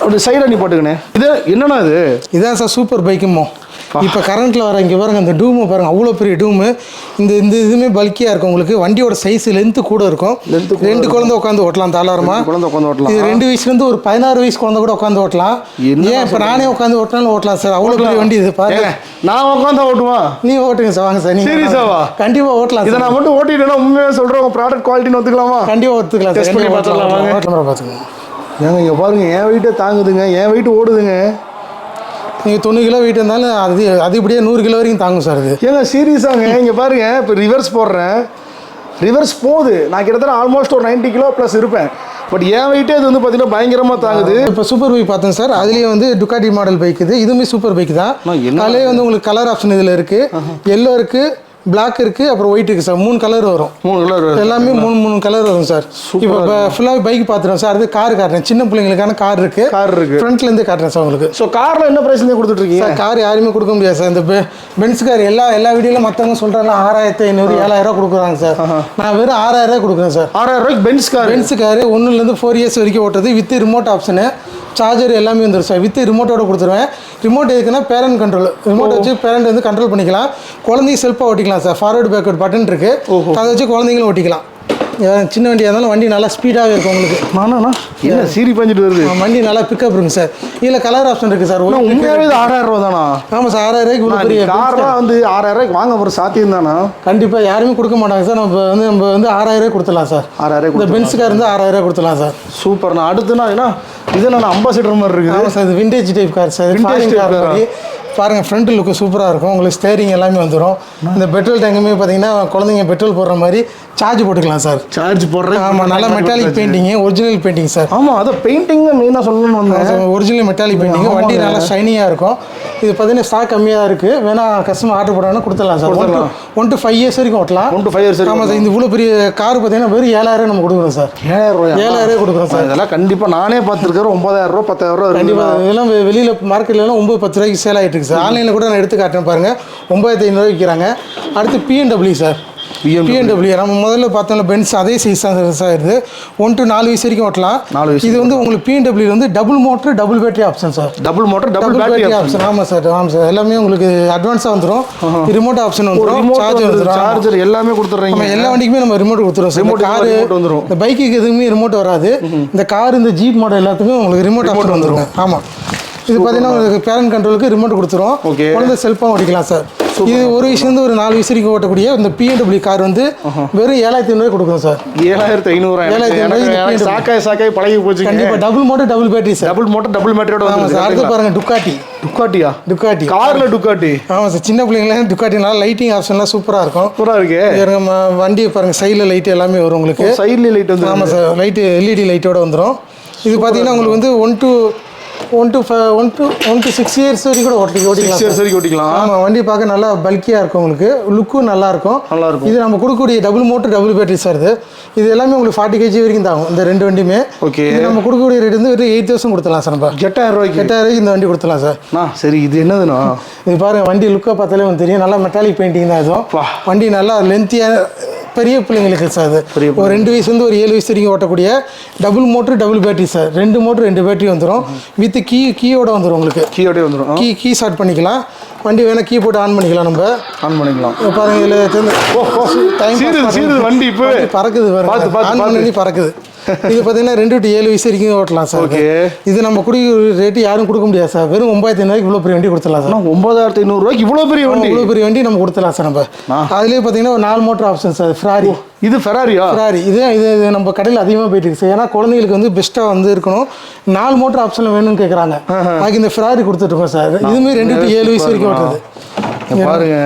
அப்படி சைடாக நிப்பாட்டுங்கண்ணே இது என்னண்ணா இது? இதான் சார் சூப்பர் பைக்குமோ இப்போ கரண்ட்டில் வர இங்கே பாருங்க இந்த டூமு பாருங்க அவ்வளோ பெரிய டூமு இந்த இந்த இதுவுமே பல்கியாக இருக்கும் உங்களுக்கு. வண்டியோட சைஸ் லென்த்து கூட இருக்கும். ரெண்டு குழந்தை உட்காந்து ஓட்டலாம் தாளாரமா குழந்தை உட்காந்து ஓட்டலாம். இது ரெண்டு வயசுலேருந்து ஒரு பதினாறு வயசு குழந்தை கூட உட்காந்து ஓட்டலாம். ஏன் இப்போ நானே உட்காந்து ஓட்டினாலும் ஓட்டலாம் சார். அவ்வளோ பெரிய வண்டி இது பாருங்க நான் உட்காந்தா ஓட்டுவான் நீ ஓட்டுங்க சார் வாங்க சார்? நீங்கள் கண்டிப்பாக ஓட்டலாம் இதை நான் மட்டும் ஓட்டிட்டேன்னா உண்மையாக சொல்கிறேன் உங்கள் ப்ராடக்ட் குவாலிட்டின்னு ஒத்துக்கலாமா? கண்டிப்பாக ஒத்துக்கலாம் சார். Test பண்ணி ஏங்க இங்கே பாருங்க என் வெயிட்டே தாங்குதுங்க என் வெயிட் ஓடுதுங்க. நீங்கள் தொண்ணூறு கிலோ வெயிட் இருந்தாலும் அது அது இப்படியே நூறு கிலோ வரைக்கும் தாங்கும் சார் இது ஏங்க சீரியஸாங்க இங்கே பாருங்க இப்போ ரிவர்ஸ் போடுறேன். ரிவர்ஸ் போகுது. நான் கிட்டத்தட்ட ஆல்மோஸ்ட் ஒரு 90 கிலோ ப்ளஸ் இருப்பேன். பட் என் வெயிட்டே இது வந்து பார்த்தீங்கன்னா பயங்கரமாக தாங்குது. இப்போ சூப்பர் பைக் பார்த்தேன் சார். அதுலேயே வந்து டுக்காட்டி மாடல் பைக் இது. இதுவுமே சூப்பர் பைக் தான். அதுலேயே வந்து உங்களுக்கு கலர் ஆப்ஷன் இதில் இருக்குது எல்லோ இருக்குது பிளாக் இருக்குது அப்புறம் ஒயிட் இருக்குது சார் மூணு கலர் வரும். மூணு கலர் எல்லாமே மூணு மூணு கலர் வரும் சார் இப்போ ஃபுல்லாக பைக் பார்த்துருவோம் சார் அது கார் காட்டுறேன். சின்ன பிள்ளைங்களுக்கான கார் இருக்குது கார் இருக்கு. ஃப்ரண்ட்லேருந்து காட்டுறேன் சார் உங்களுக்கு. ஸோ காரில் என்ன ப்ரைஸ்லேயே கொடுத்துட்ருக்கீங்க சார் கார் யாருமே கொடுக்க முடியாது சார் இந்த பென்ஸ் கார் எல்லா எல்லா வீடியோவில் மற்றவங்க சொல்கிறாங்க ஆறாயிரத்தி ஐநூறு ஏழாயிரம் கொடுக்குறாங்க சார் நான் வெறும் ஆறாயிரம் ரூபாய் கொடுக்குறேன் சார் ஆறாயிரம் ரூபாய்க்கு பென்ஸ் கார் பென்ஸ் காரு ஒன்றுலேருந்து ஃபோர் இயர்ஸ் வரைக்கும் ஓட்டுறது. வித் ரிமோட் ஆப்ஷனு சார்ஜர் எல்லாமே வந்துடும் சார் வித் ரிமோட்டோட கொடுத்துருவேன். ரிமோட் எதுக்குன்னா பேரண்ட் கண்ட்ரோல் ரிமோட் வச்சு பேரண்ட் வந்து கண்ட்ரோல் பண்ணிக்கலாம். குழந்தைங்க செல்ஃபாக ஓட்டிக்கலாம். சார். ஃபார்வர்டு பேக்வர்ட் பட்டன் இருக்குது அதை வச்சு குழந்தைங்களும் ஓட்டிக்கலாம். சின்ன வண்டியாக இருந்தாலும் வண்டி நல்லா ஸ்பீடாகவே இருக்கும் உங்களுக்கு. நானா என்ன சீரி பஞ்சிட்டு வருது? வண்டி நல்லா பிக்கப் இருக்குங்க சார். இதில் கலர் ஆப்ஷன் இருக்குது சார். உண்மையாகவே இது ஆறாயிரம் ரூபா தானா? ஆமாம் சார் ஆறாயிரம் ரூபாய்க்கு கார்லாம் வந்து ஆறாயிரம் ரூபாய்க்கு வாங்க ஒரு சாத்தியம் தானா? கண்டிப்பாக யாருமே கொடுக்க மாட்டாங்க சார். நம்ம வந்து நம்ம வந்து ஆறாயிரம் ரூபாய் கொடுத்துடலாம் சார். ஆறாயிரம் இந்த பென்ஸ் கார் இருந்து ஆறாயிரம் ரூபாய் கொடுத்துடலாம் சார். சூப்பர்ண்ணா. அடுத்துனா என்ன? இது நான் அம்பாசிடர் மாதிரி இருக்குது. ஆமாம் சார் இது vintage type car sir. Vintage car பாருங்கள் ஃப்ரண்ட் லுக்கு சூப்பராக இருக்கும். உங்களுக்கு ஸ்டேரிங் எல்லாமே வந்துடும் இந்த பெட்ரோல் டேங்குமே பார்த்தீங்கன்னா குழந்தைங்க பெட்ரோல் போடுற மாதிரி சார்ஜ் போட்டுக்கலாம் சார் சார்ஜ் போடுறேன் ஆமாம் நல்லா metallic painting original painting sir ஆமாம் அதை பெயிண்டிங் தான் மெயினாக சொல்லணும்னு வந்தேன். ஒரிஜினல் மெட்டாலிக் பெயிண்டிங் வண்டி நல்லா ஷைனிங்காக இருக்கும். இது பார்த்தீங்கன்னா ஸ்டாக் கம்மியாக இருக்குது வேணா கஸ்டமர் ஆர்டர் போடணும்னா கொடுத்துடலாம் sir two one two five years வரைக்கும் ஓட்டலாம். ஒன் டு ஃபைவ் இயர்ஸ் ஆமாம் சார் இந்த இவ்வளோ பெரிய கார் பார்த்தீங்கன்னா வெறும் ஏழாயிரம் நம்ம கொடுக்குறோம் சார் ஏழாயிரம் ரூபாய்? ஏழாயிரம் கொடுக்குறோம் சார் இதெல்லாம் கண்டிப்பாக நானே பார்த்துருக்கேன் ஒன்பதாயிரம் ரூபா பத்தாயிரம் ரூபா கண்டிப்பாக இதெல்லாம் வெளியில மார்க்கெட்லலாம் ஒம்பது பத்து ரூபாய்க்கு சேல் ஆகிட்டு இருக்கு சார் ஆன்லைனில் கூட நான் எடுத்து காட்டுறேன் பாருங்க. ஒம்பதாயிரத்தி ஐநூறுரூவா விற்கிறாங்க. அடுத்து பிஎன்டபிள்யூ சார். பிஎன்டபிள்யூ நம்ம முதல்ல பார்த்தோம்ல பென்ஸ் அதே சைஸ் தான் சார் ஒன் டு நாலு வயசு வரைக்கும் ஓட்டலாம். நாலு வயசு இது வந்து உங்களுக்கு பிஎன்டபிள்யூ வந்து double motor double battery option sir double motor double battery option ஆமாம் சார் ஆமாம் சார் எல்லாமே உங்களுக்கு அட்வான்ஸாக வந்துடும் ரிமோட் ஆப்ஷன் வந்துடும் சார்ஜர் வந்துடும் சார்ஜர் எல்லாமே கொடுத்துட்றீங்க. எல்லா வண்டிக்குமே நம்ம ரிமோட் கொடுத்துருவோம் சார் காரு வந்துரும். இந்த பைக்குக்கு எதுவுமே ரிமோட் வராது. இந்த கார் இந்த ஜீப் மாடல் எல்லாத்துக்கும் உங்களுக்கு ரிமோட் ஆப்ஷன் வந்துரும். ஆமாம் இது பார்த்தீங்கன்னா உங்களுக்கு பேரண்ட் கண்ட்ரோலுக்கு ரிமோட் கொடுத்துரும். குழந்தை செல்ஃபாக ஓட்டிக்கலாம் சார். இது ஒரு வயசுலேருந்து ஒரு நாலு வயசு வரைக்கும் ஓட்டக்கூடிய இந்த பிஎன்டபிள்யூ கார் வந்து வெறும் ஏழாயிரத்தி ஐநூறு கொடுக்கும் சார். ஏழாயிரத்தி ஐநூறு ஏழாயிரத்தி. சாக்காய் சாக்காய் பழகி போச்சுங்க கண்டிப்பாக double motor double battery sir. Double motor double மேட்டரோட ஆமாம் சார். அடுத்து பாருங்க டுக்காட்டி டுக்காட்டியா டுக்காட்டி கார்ல டுக்காட்டி ஆமாம் சார். சின்ன பிள்ளைங்களாம் டுக்காட்டி நல்லா லைட்டிங் ஆப்ஷன்லாம் சூப்பராக இருக்கும். சூப்பரா இருக்கு. பாருங்க, ம- வண்டி பாருங்க சைடில் லைட் எல்லாமே வரும் உங்களுக்கு. சைட்ல லைட் வந்து ஆமாம் சார். லைட்டு எல்இடி லைட்டோட வந்துடும் இது பார்த்தீங்கன்னா உங்களுக்கு வந்து one two one two one two one two six years வரைக்கும் கூட ஓட்டி ஓட்டிக்கலாம் சரி சரி ஓட்டிக்கலாம். ஆமாம் வண்டி பார்க்க நல்லா பல்கியாக இருக்கும் உங்களுக்கு. லுக்கும் நல்லா இருக்கும் நல்லா இருக்கும். இது நம்ம கொடுக்கக்கூடிய double motor double battery sir இது. இது எல்லாமே உங்களுக்கு ஃபார்ட்டி கேஜி வரைக்கும் தாகும் இந்த ரெண்டு வண்டியுமே. ஓகே நம்ம கொடுக்கக்கூடிய ரேட் வந்து வெறும் எயிட் தௌசண்ட் கொடுத்துலாம் சார் நம்ம. எட்டாயிரம் ரூபாய்க்கு? எட்டாயிரம் ரூபாய்க்கு இந்த வண்டி கொடுத்துலாம் சார் அண்ணா சரி இது என்னதுண்ணா? இது பாருங்க வண்டி லுக்கை பார்த்தாலே உங்களுக்கு தெரியும். நல்லா மெட்டாலிக் பெயிண்டிங் தான் இதுவும். வண்டி நல்லா லென்த்தியாக பெரிய பிள்ளைங்களுக்கு சார் அது. ஒரு ரெண்டு வயசுலேருந்து ஒரு ஏழு வயசு வரைக்கும் ஓட்டக்கூடிய double motor double battery sir ரெண்டு மோட்ரு ரெண்டு பேட்டரி வந்துடும் வித் கீ கீயோட வந்துடும் உங்களுக்கு. கீயோடய வந்துடும் கீ கீ ஸ்டார்ட் பண்ணிக்கலாம். வண்டி வேணால் கீ போட்டு ஆன் பண்ணிக்கலாம் நம்ம. ஆன் பண்ணிக்கலாம். பாருங்க இதில் டைம் வண்டி இப்போ பறக்குது ஆன். பண்ணி பறக்குது. இது பார்த்தீங்கன்னா ரெண்டு டு ஏழு வயசு வரைக்கும் ஓட்டலாம் சார். ஓகே. இது நம்ம குடிக்கிற ரேட்டு யாரும் கொடுக்க முடியாது சார். வெறும் ஒன்பதாயிரத்தி ஐநூறுக்கு இவ்வளோ பெரிய வண்டி கொடுத்துடலாம் சார். ஒன்பதாயிரத்தி ஐநூறுரூவாய்க்கு இவ்வளோ பெரிய வண்டி? இவ்வளோ பெரிய வண்டி நம்ம கொடுத்துடலாம் சார் நம்ம. அதுலேயே பார்த்தீங்கன்னா ஒரு நாலு மோட்டர் ஆப்ஷன் சார் ஃப்ராரி இது ஃபெராரியா ஃப்ராரி இது இது நம்ம கடையில் அதிகமாக போயிட்டு இருக்கு சார். ஏன்னா குழந்தைங்களுக்கு வந்து பெஸ்ட்டாக வந்து இருக்கணும். நாலு மோட்டர் ஆப்ஷனில் வேணும்னு கேட்குறாங்க அதுக்கு இந்த ஃப்ராரி கொடுத்துட்ருக்கோம் சார். இதுவுமே ரெண்டு டு ஏழு வயசு வரைக்கும் ஓட்டுறது. பாருங்க.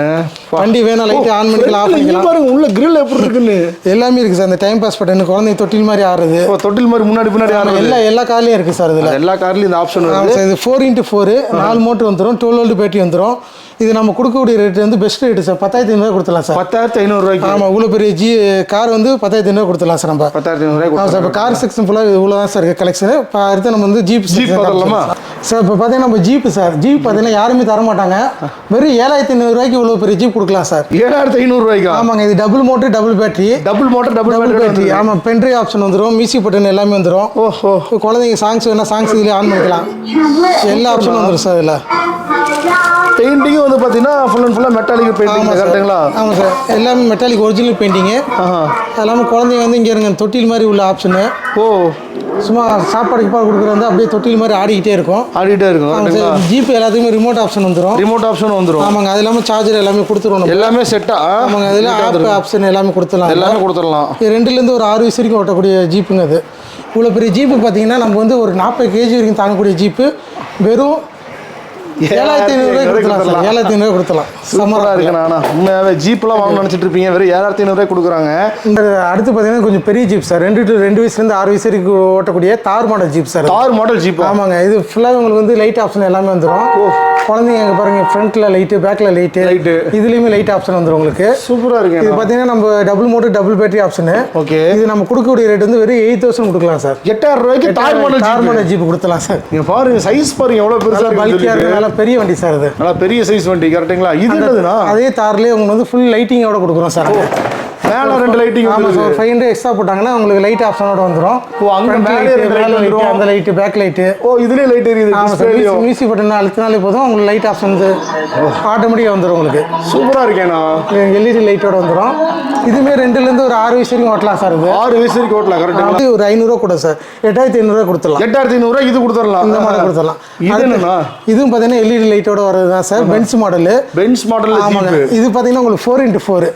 வண்டி வேணாம் லைட்டு ஆன் பண்ணிக்கலாம் ஆஃப் பண்ணிக்கலாம். பாருங்க உள்ள கிரில் எப்படி இருக்குன்னு? எல்லாமே இருக்குது சார் இந்த டைம் பாஸ் பட்டன் குழந்தைங்க தொட்டில் மாதிரி ஆடுறது ஓ, தொட்டில் மாதிரி முன்னாடி பின்னாடி ஆடுறது. எல்லா எல்லா கார்லையும் இருக்குது சார் இதில். எல்லா கார்லயும் இந்த ஆப்ஷன் வருது. இது ஃபோர் இன்ட்டு ஃபோரு நாலு மோட்டர் வந்துடும் டுவெல் வோல்ட் பேட்டரி வந்துடும் இது நம்ம கொடுக்கக்கூடிய ரேட் வந்து பெஸ்ட் ரேட்டு சார் பத்தாயிரத்தி ஐநூறுவா கொடுத்துலாம் சார். பத்தாயிரத்தி ஐநூறுரூவாய்க்கு ஆமாம் இவ்வளோ பெரிய ஜி கார் வந்து பத்தாயிரத்தி ஐநூறுவா கொடுத்துலாம் சார் நம்ம. பத்தாயிரத்தி ஆமாம் சார் இப்போ கார் செக்ஷன் ஃபுல்லாக இவ்வளோ தான் சார் இருக்குது கலெக்ஷனு இப்போ அடுத்து நம்ம வந்து ஜீப் Jeep பார்த்துடலாமா? சார் இப்போ பார்த்தீங்கன்னா நம்ம ஜீப்பு சார் ஜீப் பார்த்தீங்கன்னா யாருமே தர மாட்டாங்க வெறும் ஏழாயிரத்தி ஐநூறுரூவாய்க்கு இவ்வளோ பெரிய ஜீப் கொடுக்கலாம் சார் ஏழாயிரத்தி ஐநூறுரூவாய்க்கா ஆமாங்க இது double motor double battery double motor double double battery ஆமாம் பென்ட்ரைவ் ஆப்ஷன் வந்துடும் மியூசிக் பட்டன் எல்லாமே வந்துடும் ஓஹோ. குழந்தைங்க சாங்ஸ் வேணால் சாங்ஸ் இதுலேயே ஆன் பண்ணிக்கலாம். எல்லா ஆப்ஷனும் வந்துடும் சார் இதில். பெயிண்டிங்கும் வந்து பார்த்தீங்கன்னா ஃபுல் அண்ட் ஃபுல்லாக மெட்டாலிக் பெயிண்டிங் கரெக்டுங்களா ஆமாம் சார் எல்லாமே மெட்டாலிக் ஒரிஜினல் பெயிண்டிங்கு அது இல்லாமல் குழந்தைங்க வந்து இங்கே இருங்க தொட்டில் மாதிரி உள்ள ஆப்ஷனு ஓ. சும்மா சாப்பாடு கிப்பாடு கொடுக்குறது வந்து அப்படியே தொட்டில் மாதிரி ஆடிக்கிட்டே இருக்கும். ஆடிட்டே இருக்கும் ஜிபே எல்லாத்துக்குமே ரிமோட் ஆப்ஷன் வந்துடும் ரிமோட் ஆப்ஷன் வந்துடும் ஆமாங்க. அது இல்லாமல் சார்ஜர் எல்லாமே கொடுத்துருவோம் எல்லாமே செட்டா ஆமாங்க. அதில் ஆப் ஆப்ஷன் எல்லாமே கொடுத்துடலாம். எல்லாமே கொடுத்துடலாம். ரெண்டுலேருந்து ஒரு ஆறு வயசு வரைக்கும் ஓட்டக்கூடிய ஜீப்புங்க அது. இவ்வளோ பெரிய ஜீப்பு பார்த்தீங்கன்னா நம்ம வந்து ஒரு நாற்பது கேஜி வரைக்கும் தாங்கக்கூடிய ஜீப்பு வெறும் ஏழாயிரத்தி ஐநூறுரூவாய் கொடுத்துலாம் ஏழாயிரத்தி ஐநூறுரூவா கொடுத்துலாம் சூப்பராக இருக்கு நானா. உண்மையாவே ஜீப்லாம் வாங்கணும்னு நினச்சிட்டு இருப்பீங்க. வெறும் ஏழாயிரத்தி ஐநூறுரூவாய் கொடுக்குறாங்க. இந்த அடுத்து பார்த்தீங்கன்னா கொஞ்சம் பெரிய ஜீப் சார். ரெண்டு டு ரெண்டு வயசுலேருந்து ஆறு வயசு வரைக்கும் ஓட்டக்கூடிய Thar model jeep sir. Thar model jeep ஆமாங்க. இது ஃபுல்லாக உங்களுக்கு வந்து லைட் ஆப்ஷன் எல்லாமே வந்துடும் குழந்தைங்க பாருங்க ஃப்ரண்ட்டில் லைட்டு பேக்கில் லைட்டு Light. இதுலேயுமே லைட் ஆப்ஷன் வந்துடும் உங்களுக்கு. சூப்பராக இது இருக்கு பார்த்தீங்கன்னா நம்ம double motor double battery option okay இது நம்ம கொடுக்கக்கூடிய ரேட் வந்து வெறும் எயிட் தௌசண்ட் கொடுக்கலாம் சார் எட்டாயிரம் ரூபாய்க்கு தார் மாடல் தார் மாடல் ஜீப் கொடுத்தலாம் சார் நீங்க பாருங்க சைஸ் பாருங்க எவ்வளவு பெருசா நல்லா பல்கியாக இருக்கு இருக்கு நல்லா பெரிய வண்டி சார் இது. நல்லா பெரிய சைஸ் வண்டி கரெக்ட்டுங்களா இது என்னதுண்ணா? அதே தார்லேயே உங்களுக்கு வந்து ஃபுல் லைட்டிங்கோட கொடுக்குறோம் சார் மேல ரெண்டு லைட்டிங் ஆமாம் சார் ஒரு ஃபைவ் ஹண்ட்ரட் எக்ஸ்ட்ரா போட்டாங்கன்னா உங்களுக்கு லைட் ஆப்ஷனோட வந்துடும் ஓ, அங்க மேலே ரெண்டு வந்துரும். அந்த லைட்டு பேக் லைட்டு ஓ இதுலயே லைட் எரியுது டிஸ்பிளேலயும் மியூசிக் பட்டன் அழுத்தினாலே போதும் உங்களுக்கு லைட் ஆப்ஷன் ஆட்டோமேட்டிக்காக வந்துடும் உங்களுக்கு. சூப்பரா இருக்கேண்ணா எல்இடி லைட்டோட வந்துடும் இதுவுமே ரெண்டுலேருந்து ஒரு ஆறு வயசு வரைக்கும் ஓட்டலாம் சார் இது. ஆறு வயசு வரைக்கும் ஓட்டலாம் அது ஒரு ஐநூறுரூவா கூட சார் எட்டாயிரத்தி ஐநூறுரூவா கொடுத்துடலாம். எட்டாயிரத்தி ஐநூறுரூவா இது கொடுத்துடலாம். இந்த மாடல் கொடுத்துடலாம். இதுவும் பார்த்தீங்கன்னா எல்இடி லைட்டோட வர்றது தான் sir Benz model Benz model ஆமாங்க. இது பார்த்தீங்கன்னா உங்களுக்கு ஃபோர் இன்ட்டு ஃபோர்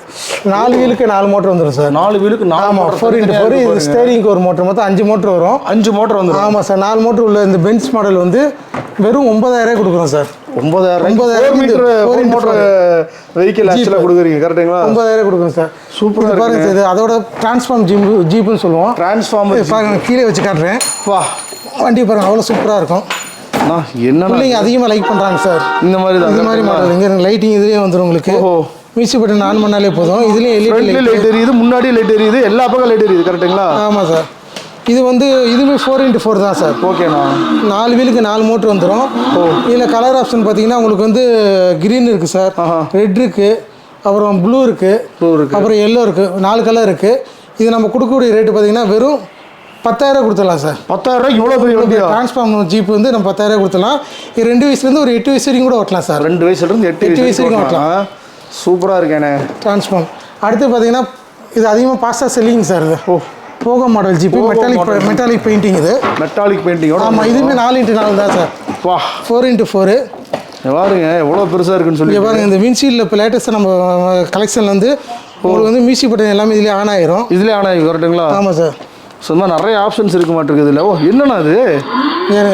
நாலு வீலுக்கு நாலு மோட்டர் வந்துடும் சார். நாலு வீலுக்கு ஆமாம் ஃபோர் இன்ட்டு ஃபோர் இது. ஸ்டேரிங்க்கு ஒரு மோட்டர் மொத்தம் அஞ்சு மோட்டர் வரும். அஞ்சு மோட்டர் வந்துடும் ஆமாம் சார் நாலு மோட்டர் உள்ள இந்த பென்ஸ் மாடல் வந்து வெறும் ஒன்பதாயிரம் கொடுக்குறோம் சார். ஒன்பதாயிரம் ஒன்பதாயிரம் மீட்டர் ஃபோர் மோட்டர் வெஹிக்கிள் ஆக்சுவலாக கொடுக்குறீங்க கரெக்ட்டுங்களா ஒன்பதாயிரம் கொடுக்குறோம் சார். சூப்பரா இது பாருங்க சார் அதோட டிரான்ஸ்ஃபார்ம் ஜீப் ஜீப்புன்னு சொல்லுவோம். டிரான்ஸ்ஃபார்மர் இது பாருங்க கீழே வச்சு காட்டுறேன். வா. வண்டி பாருங்க அவ்வளோ சூப்பராக இருக்கும். என்னண்ணா பிள்ளைங்க அதிகமாக லைக் பண்ணுறாங்க சார். இந்த மாதிரி இந்த மாதிரி மாடல் இங்கே லைட்டிங் இதுலேயே வந்துடும் உங்களுக்கு. ஓஹோ. மியூசிக் பட்டன் ஆன் பண்ணாலே போதும். இதுலேயும் எல்இடி லைட் எரியுது முன்னாடி லைட் எரியுது எல்லா பக்கம் லைட் எரியுது கரெக்ட்டுங்களா ஆமாம் சார். இது வந்து இதுவுமே ஃபோர் இன்ட்டு ஃபோர் தான் சார். ஓகேண்ணா நாலு வீலுக்கு நாலு மோட்ரு வந்துடும் இதில் கலர் ஆப்ஷன் பார்த்தீங்கன்னா உங்களுக்கு வந்து க்ரீன் இருக்குது சார். ரெட் இருக்குது அப்புறம் ப்ளூ இருக்குது Blue இருக்கு. அப்புறம் எல்லோ இருக்குது நாலு கலர் இருக்குது இது நம்ம கொடுக்கக்கூடிய ரேட்டு பார்த்தீங்கன்னா வெறும் பத்தாயிரம் கொடுத்துடலாம் சார். பத்தாயிரம் ரூபாய் இவ்வளோ பெரிய வண்டியா? டிரான்ஸ்ஃபார்ம் ஜீப் வந்து நம்ம பத்தாயிரம் கொடுத்துடலாம். இது ரெண்டு வயசுலேருந்து ஒரு எட்டு வயசு வரைக்கும் கூட ஓட்டலாம் சார். ரெண்டு வயசுல இருந்து எட்டு எட்டு வயசு வரைக்கும் வரைக்கும் சூப்பரா இருக்கேனே. டிரான்ஸ்ஃபார்ம் அடுத்து பார்த்தீங்கன்னா இது அதிகமாக பாஸ்டாக செல்லிங் சார் இது. ஓ. Pogo model Pogo metallic. Metallic painting இது. மெட்டாலிக் பெயிண்டிங்கோட ஆமாம் இதுவுமே நாலு இன்ட்டு நாலு தான் சார் வா. ஃபோர் இன்ட்டு ஃபோரு பாருங்க எவ்வளோ பெருசா இருக்குன்னு சொல்லி பாருங்க இந்த வின்ஷீல்டில் இப்போ லேட்டஸ்ட்டாக நம்ம கலெக்ஷனில் வந்து உங்களுக்கு வந்து மியூசிக் பட்டன் எல்லாமே இதுலேயே ஆன் ஆயிரும். இதுலேயே ஆனால் கரெக்ட்டுங்களா ஆமாம் சார் சும்மா நிறைய ஆப்ஷன்ஸ் இருக்க மாட்டிருக்கு இதில் ஓ என்னண்ணா அது ஏங்க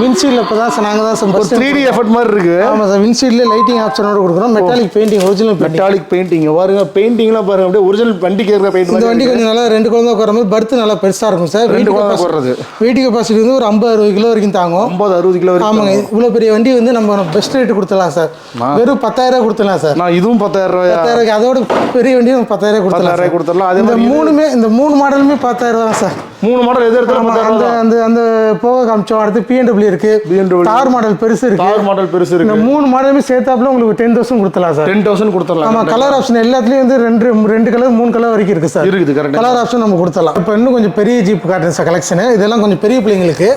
வின்ஷீல்டில் இப்போ தான் சார் நாங்கள் தான் சார் ஒரு த்ரீ டி எஃபர்ட் மாதிரி இருக்கு. ஆமாம் சார் வின்ஷீல்டில் லைட்டிங் ஆப்ஷனோட கொடுக்குறோம். Metallic painting original metallic painting பாருங்க பெயிண்டிங்லாம் பாருங்க அப்படியே ஒரிஜினல் வண்டிக்கு இருக்கிற பெயிண்ட் இந்த வண்டி கொஞ்சம் நல்லா ரெண்டு குழந்தை உட்கார மாதிரி பர்த் நல்லா பெருசாக இருக்கும் சார் ரெண்டு குழந்தை உட்கார்றது. வெயிட் கெப்பாசிட்டி வந்து ஒரு ஐம்பது அறுபது கிலோ வரைக்கும் தாங்கும். ஐம்பது அறுபது கிலோ வரைக்கும் ஆமாங்க இவ்வளோ பெரிய வண்டி வந்து நம்ம பெஸ்ட் ரேட்டு கொடுத்துடலாம் சார் வெறும் பத்தாயிரம் கொடுத்துடலாம் சார் நான் இதுவும் பத்தாயிரம் ரூபாயா? பத்தாயிரம் அதோட பெரிய வண்டி நம்ம பத்தாயிரம் சார். கொடுத்துடலாம் அதே இந்த மாதிரி மூணுமே இந்த மூணு மாடலுமே பத்தாயிரம் தான் சார் மூணு மாடல் எது எடுத்தாலும் அந்த அந்த அந்த போக காமிச்சோம். அடுத்து பிஎன்டபிள்யூ இருக்கு. BMW. தார் மாடல் பெருசு இருக்கு. தார் மாடல் பெருசு இந்த இருக்கு மூணு மாடலுமே சேர்த்தாப்புல உங்களுக்கு டென் தௌசண்ட் கொடுத்தலாம் சார். டென் தௌசண்ட் கொடுத்துடலாம். ஆமா கலர் ஆப்ஷன் எல்லாத்துலயும் வந்து ரெண்டு ரெண்டு கலர் மூணு கலர் வரைக்கும் இருக்கு சார். இருக்குது கரெக்ட் கலர் ஆப்ஷன் நம்ம கொடுத்துடலாம். இப்போ இன்னும் கொஞ்சம் பெரிய ஜீப் காட்டுறேன் சார் கலெக்ஷனு இதெல்லாம் கொஞ்சம் பெரிய பிள்ளைங்களுக்கு.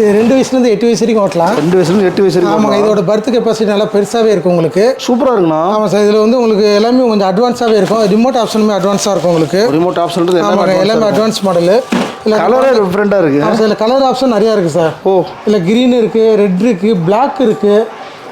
இது ரெண்டு வயசுலேருந்து எட்டு வயசு வரைக்கும் ஓட்டலாம். ரெண்டு வயசுல இருந்து எட்டு வயசு ஆமாங்க இருக்கு இதோட பர்த் கெப்பாசிட்டி நல்லா பெருசாகவே இருக்கும் உங்களுக்கு. சூப்பரா இருக்குண்ணா. ஆமாம் சார் இதில் வந்து உங்களுக்கு எல்லாமே கொஞ்சம் அட்வான்ஸாகவே இருக்கும். ரிமோட் ஆப்ஷனுமே அட்வான்ஸாக இருக்கும் உங்களுக்கு. ரிமோட் ஆப்ஷன் ஆமாங்க எல்லாமே அட்வான்ஸ் மாடலு இல்லை கலரே டிஃப்ரெண்டா இருக்கு. ஆமாம் சார் இதில் கலர் ஆப்ஷன் நிறையா இருக்குது சார். ஓ. இல்லை க்ரீன் இருக்குது ரெட் இருக்குது Black இருக்குது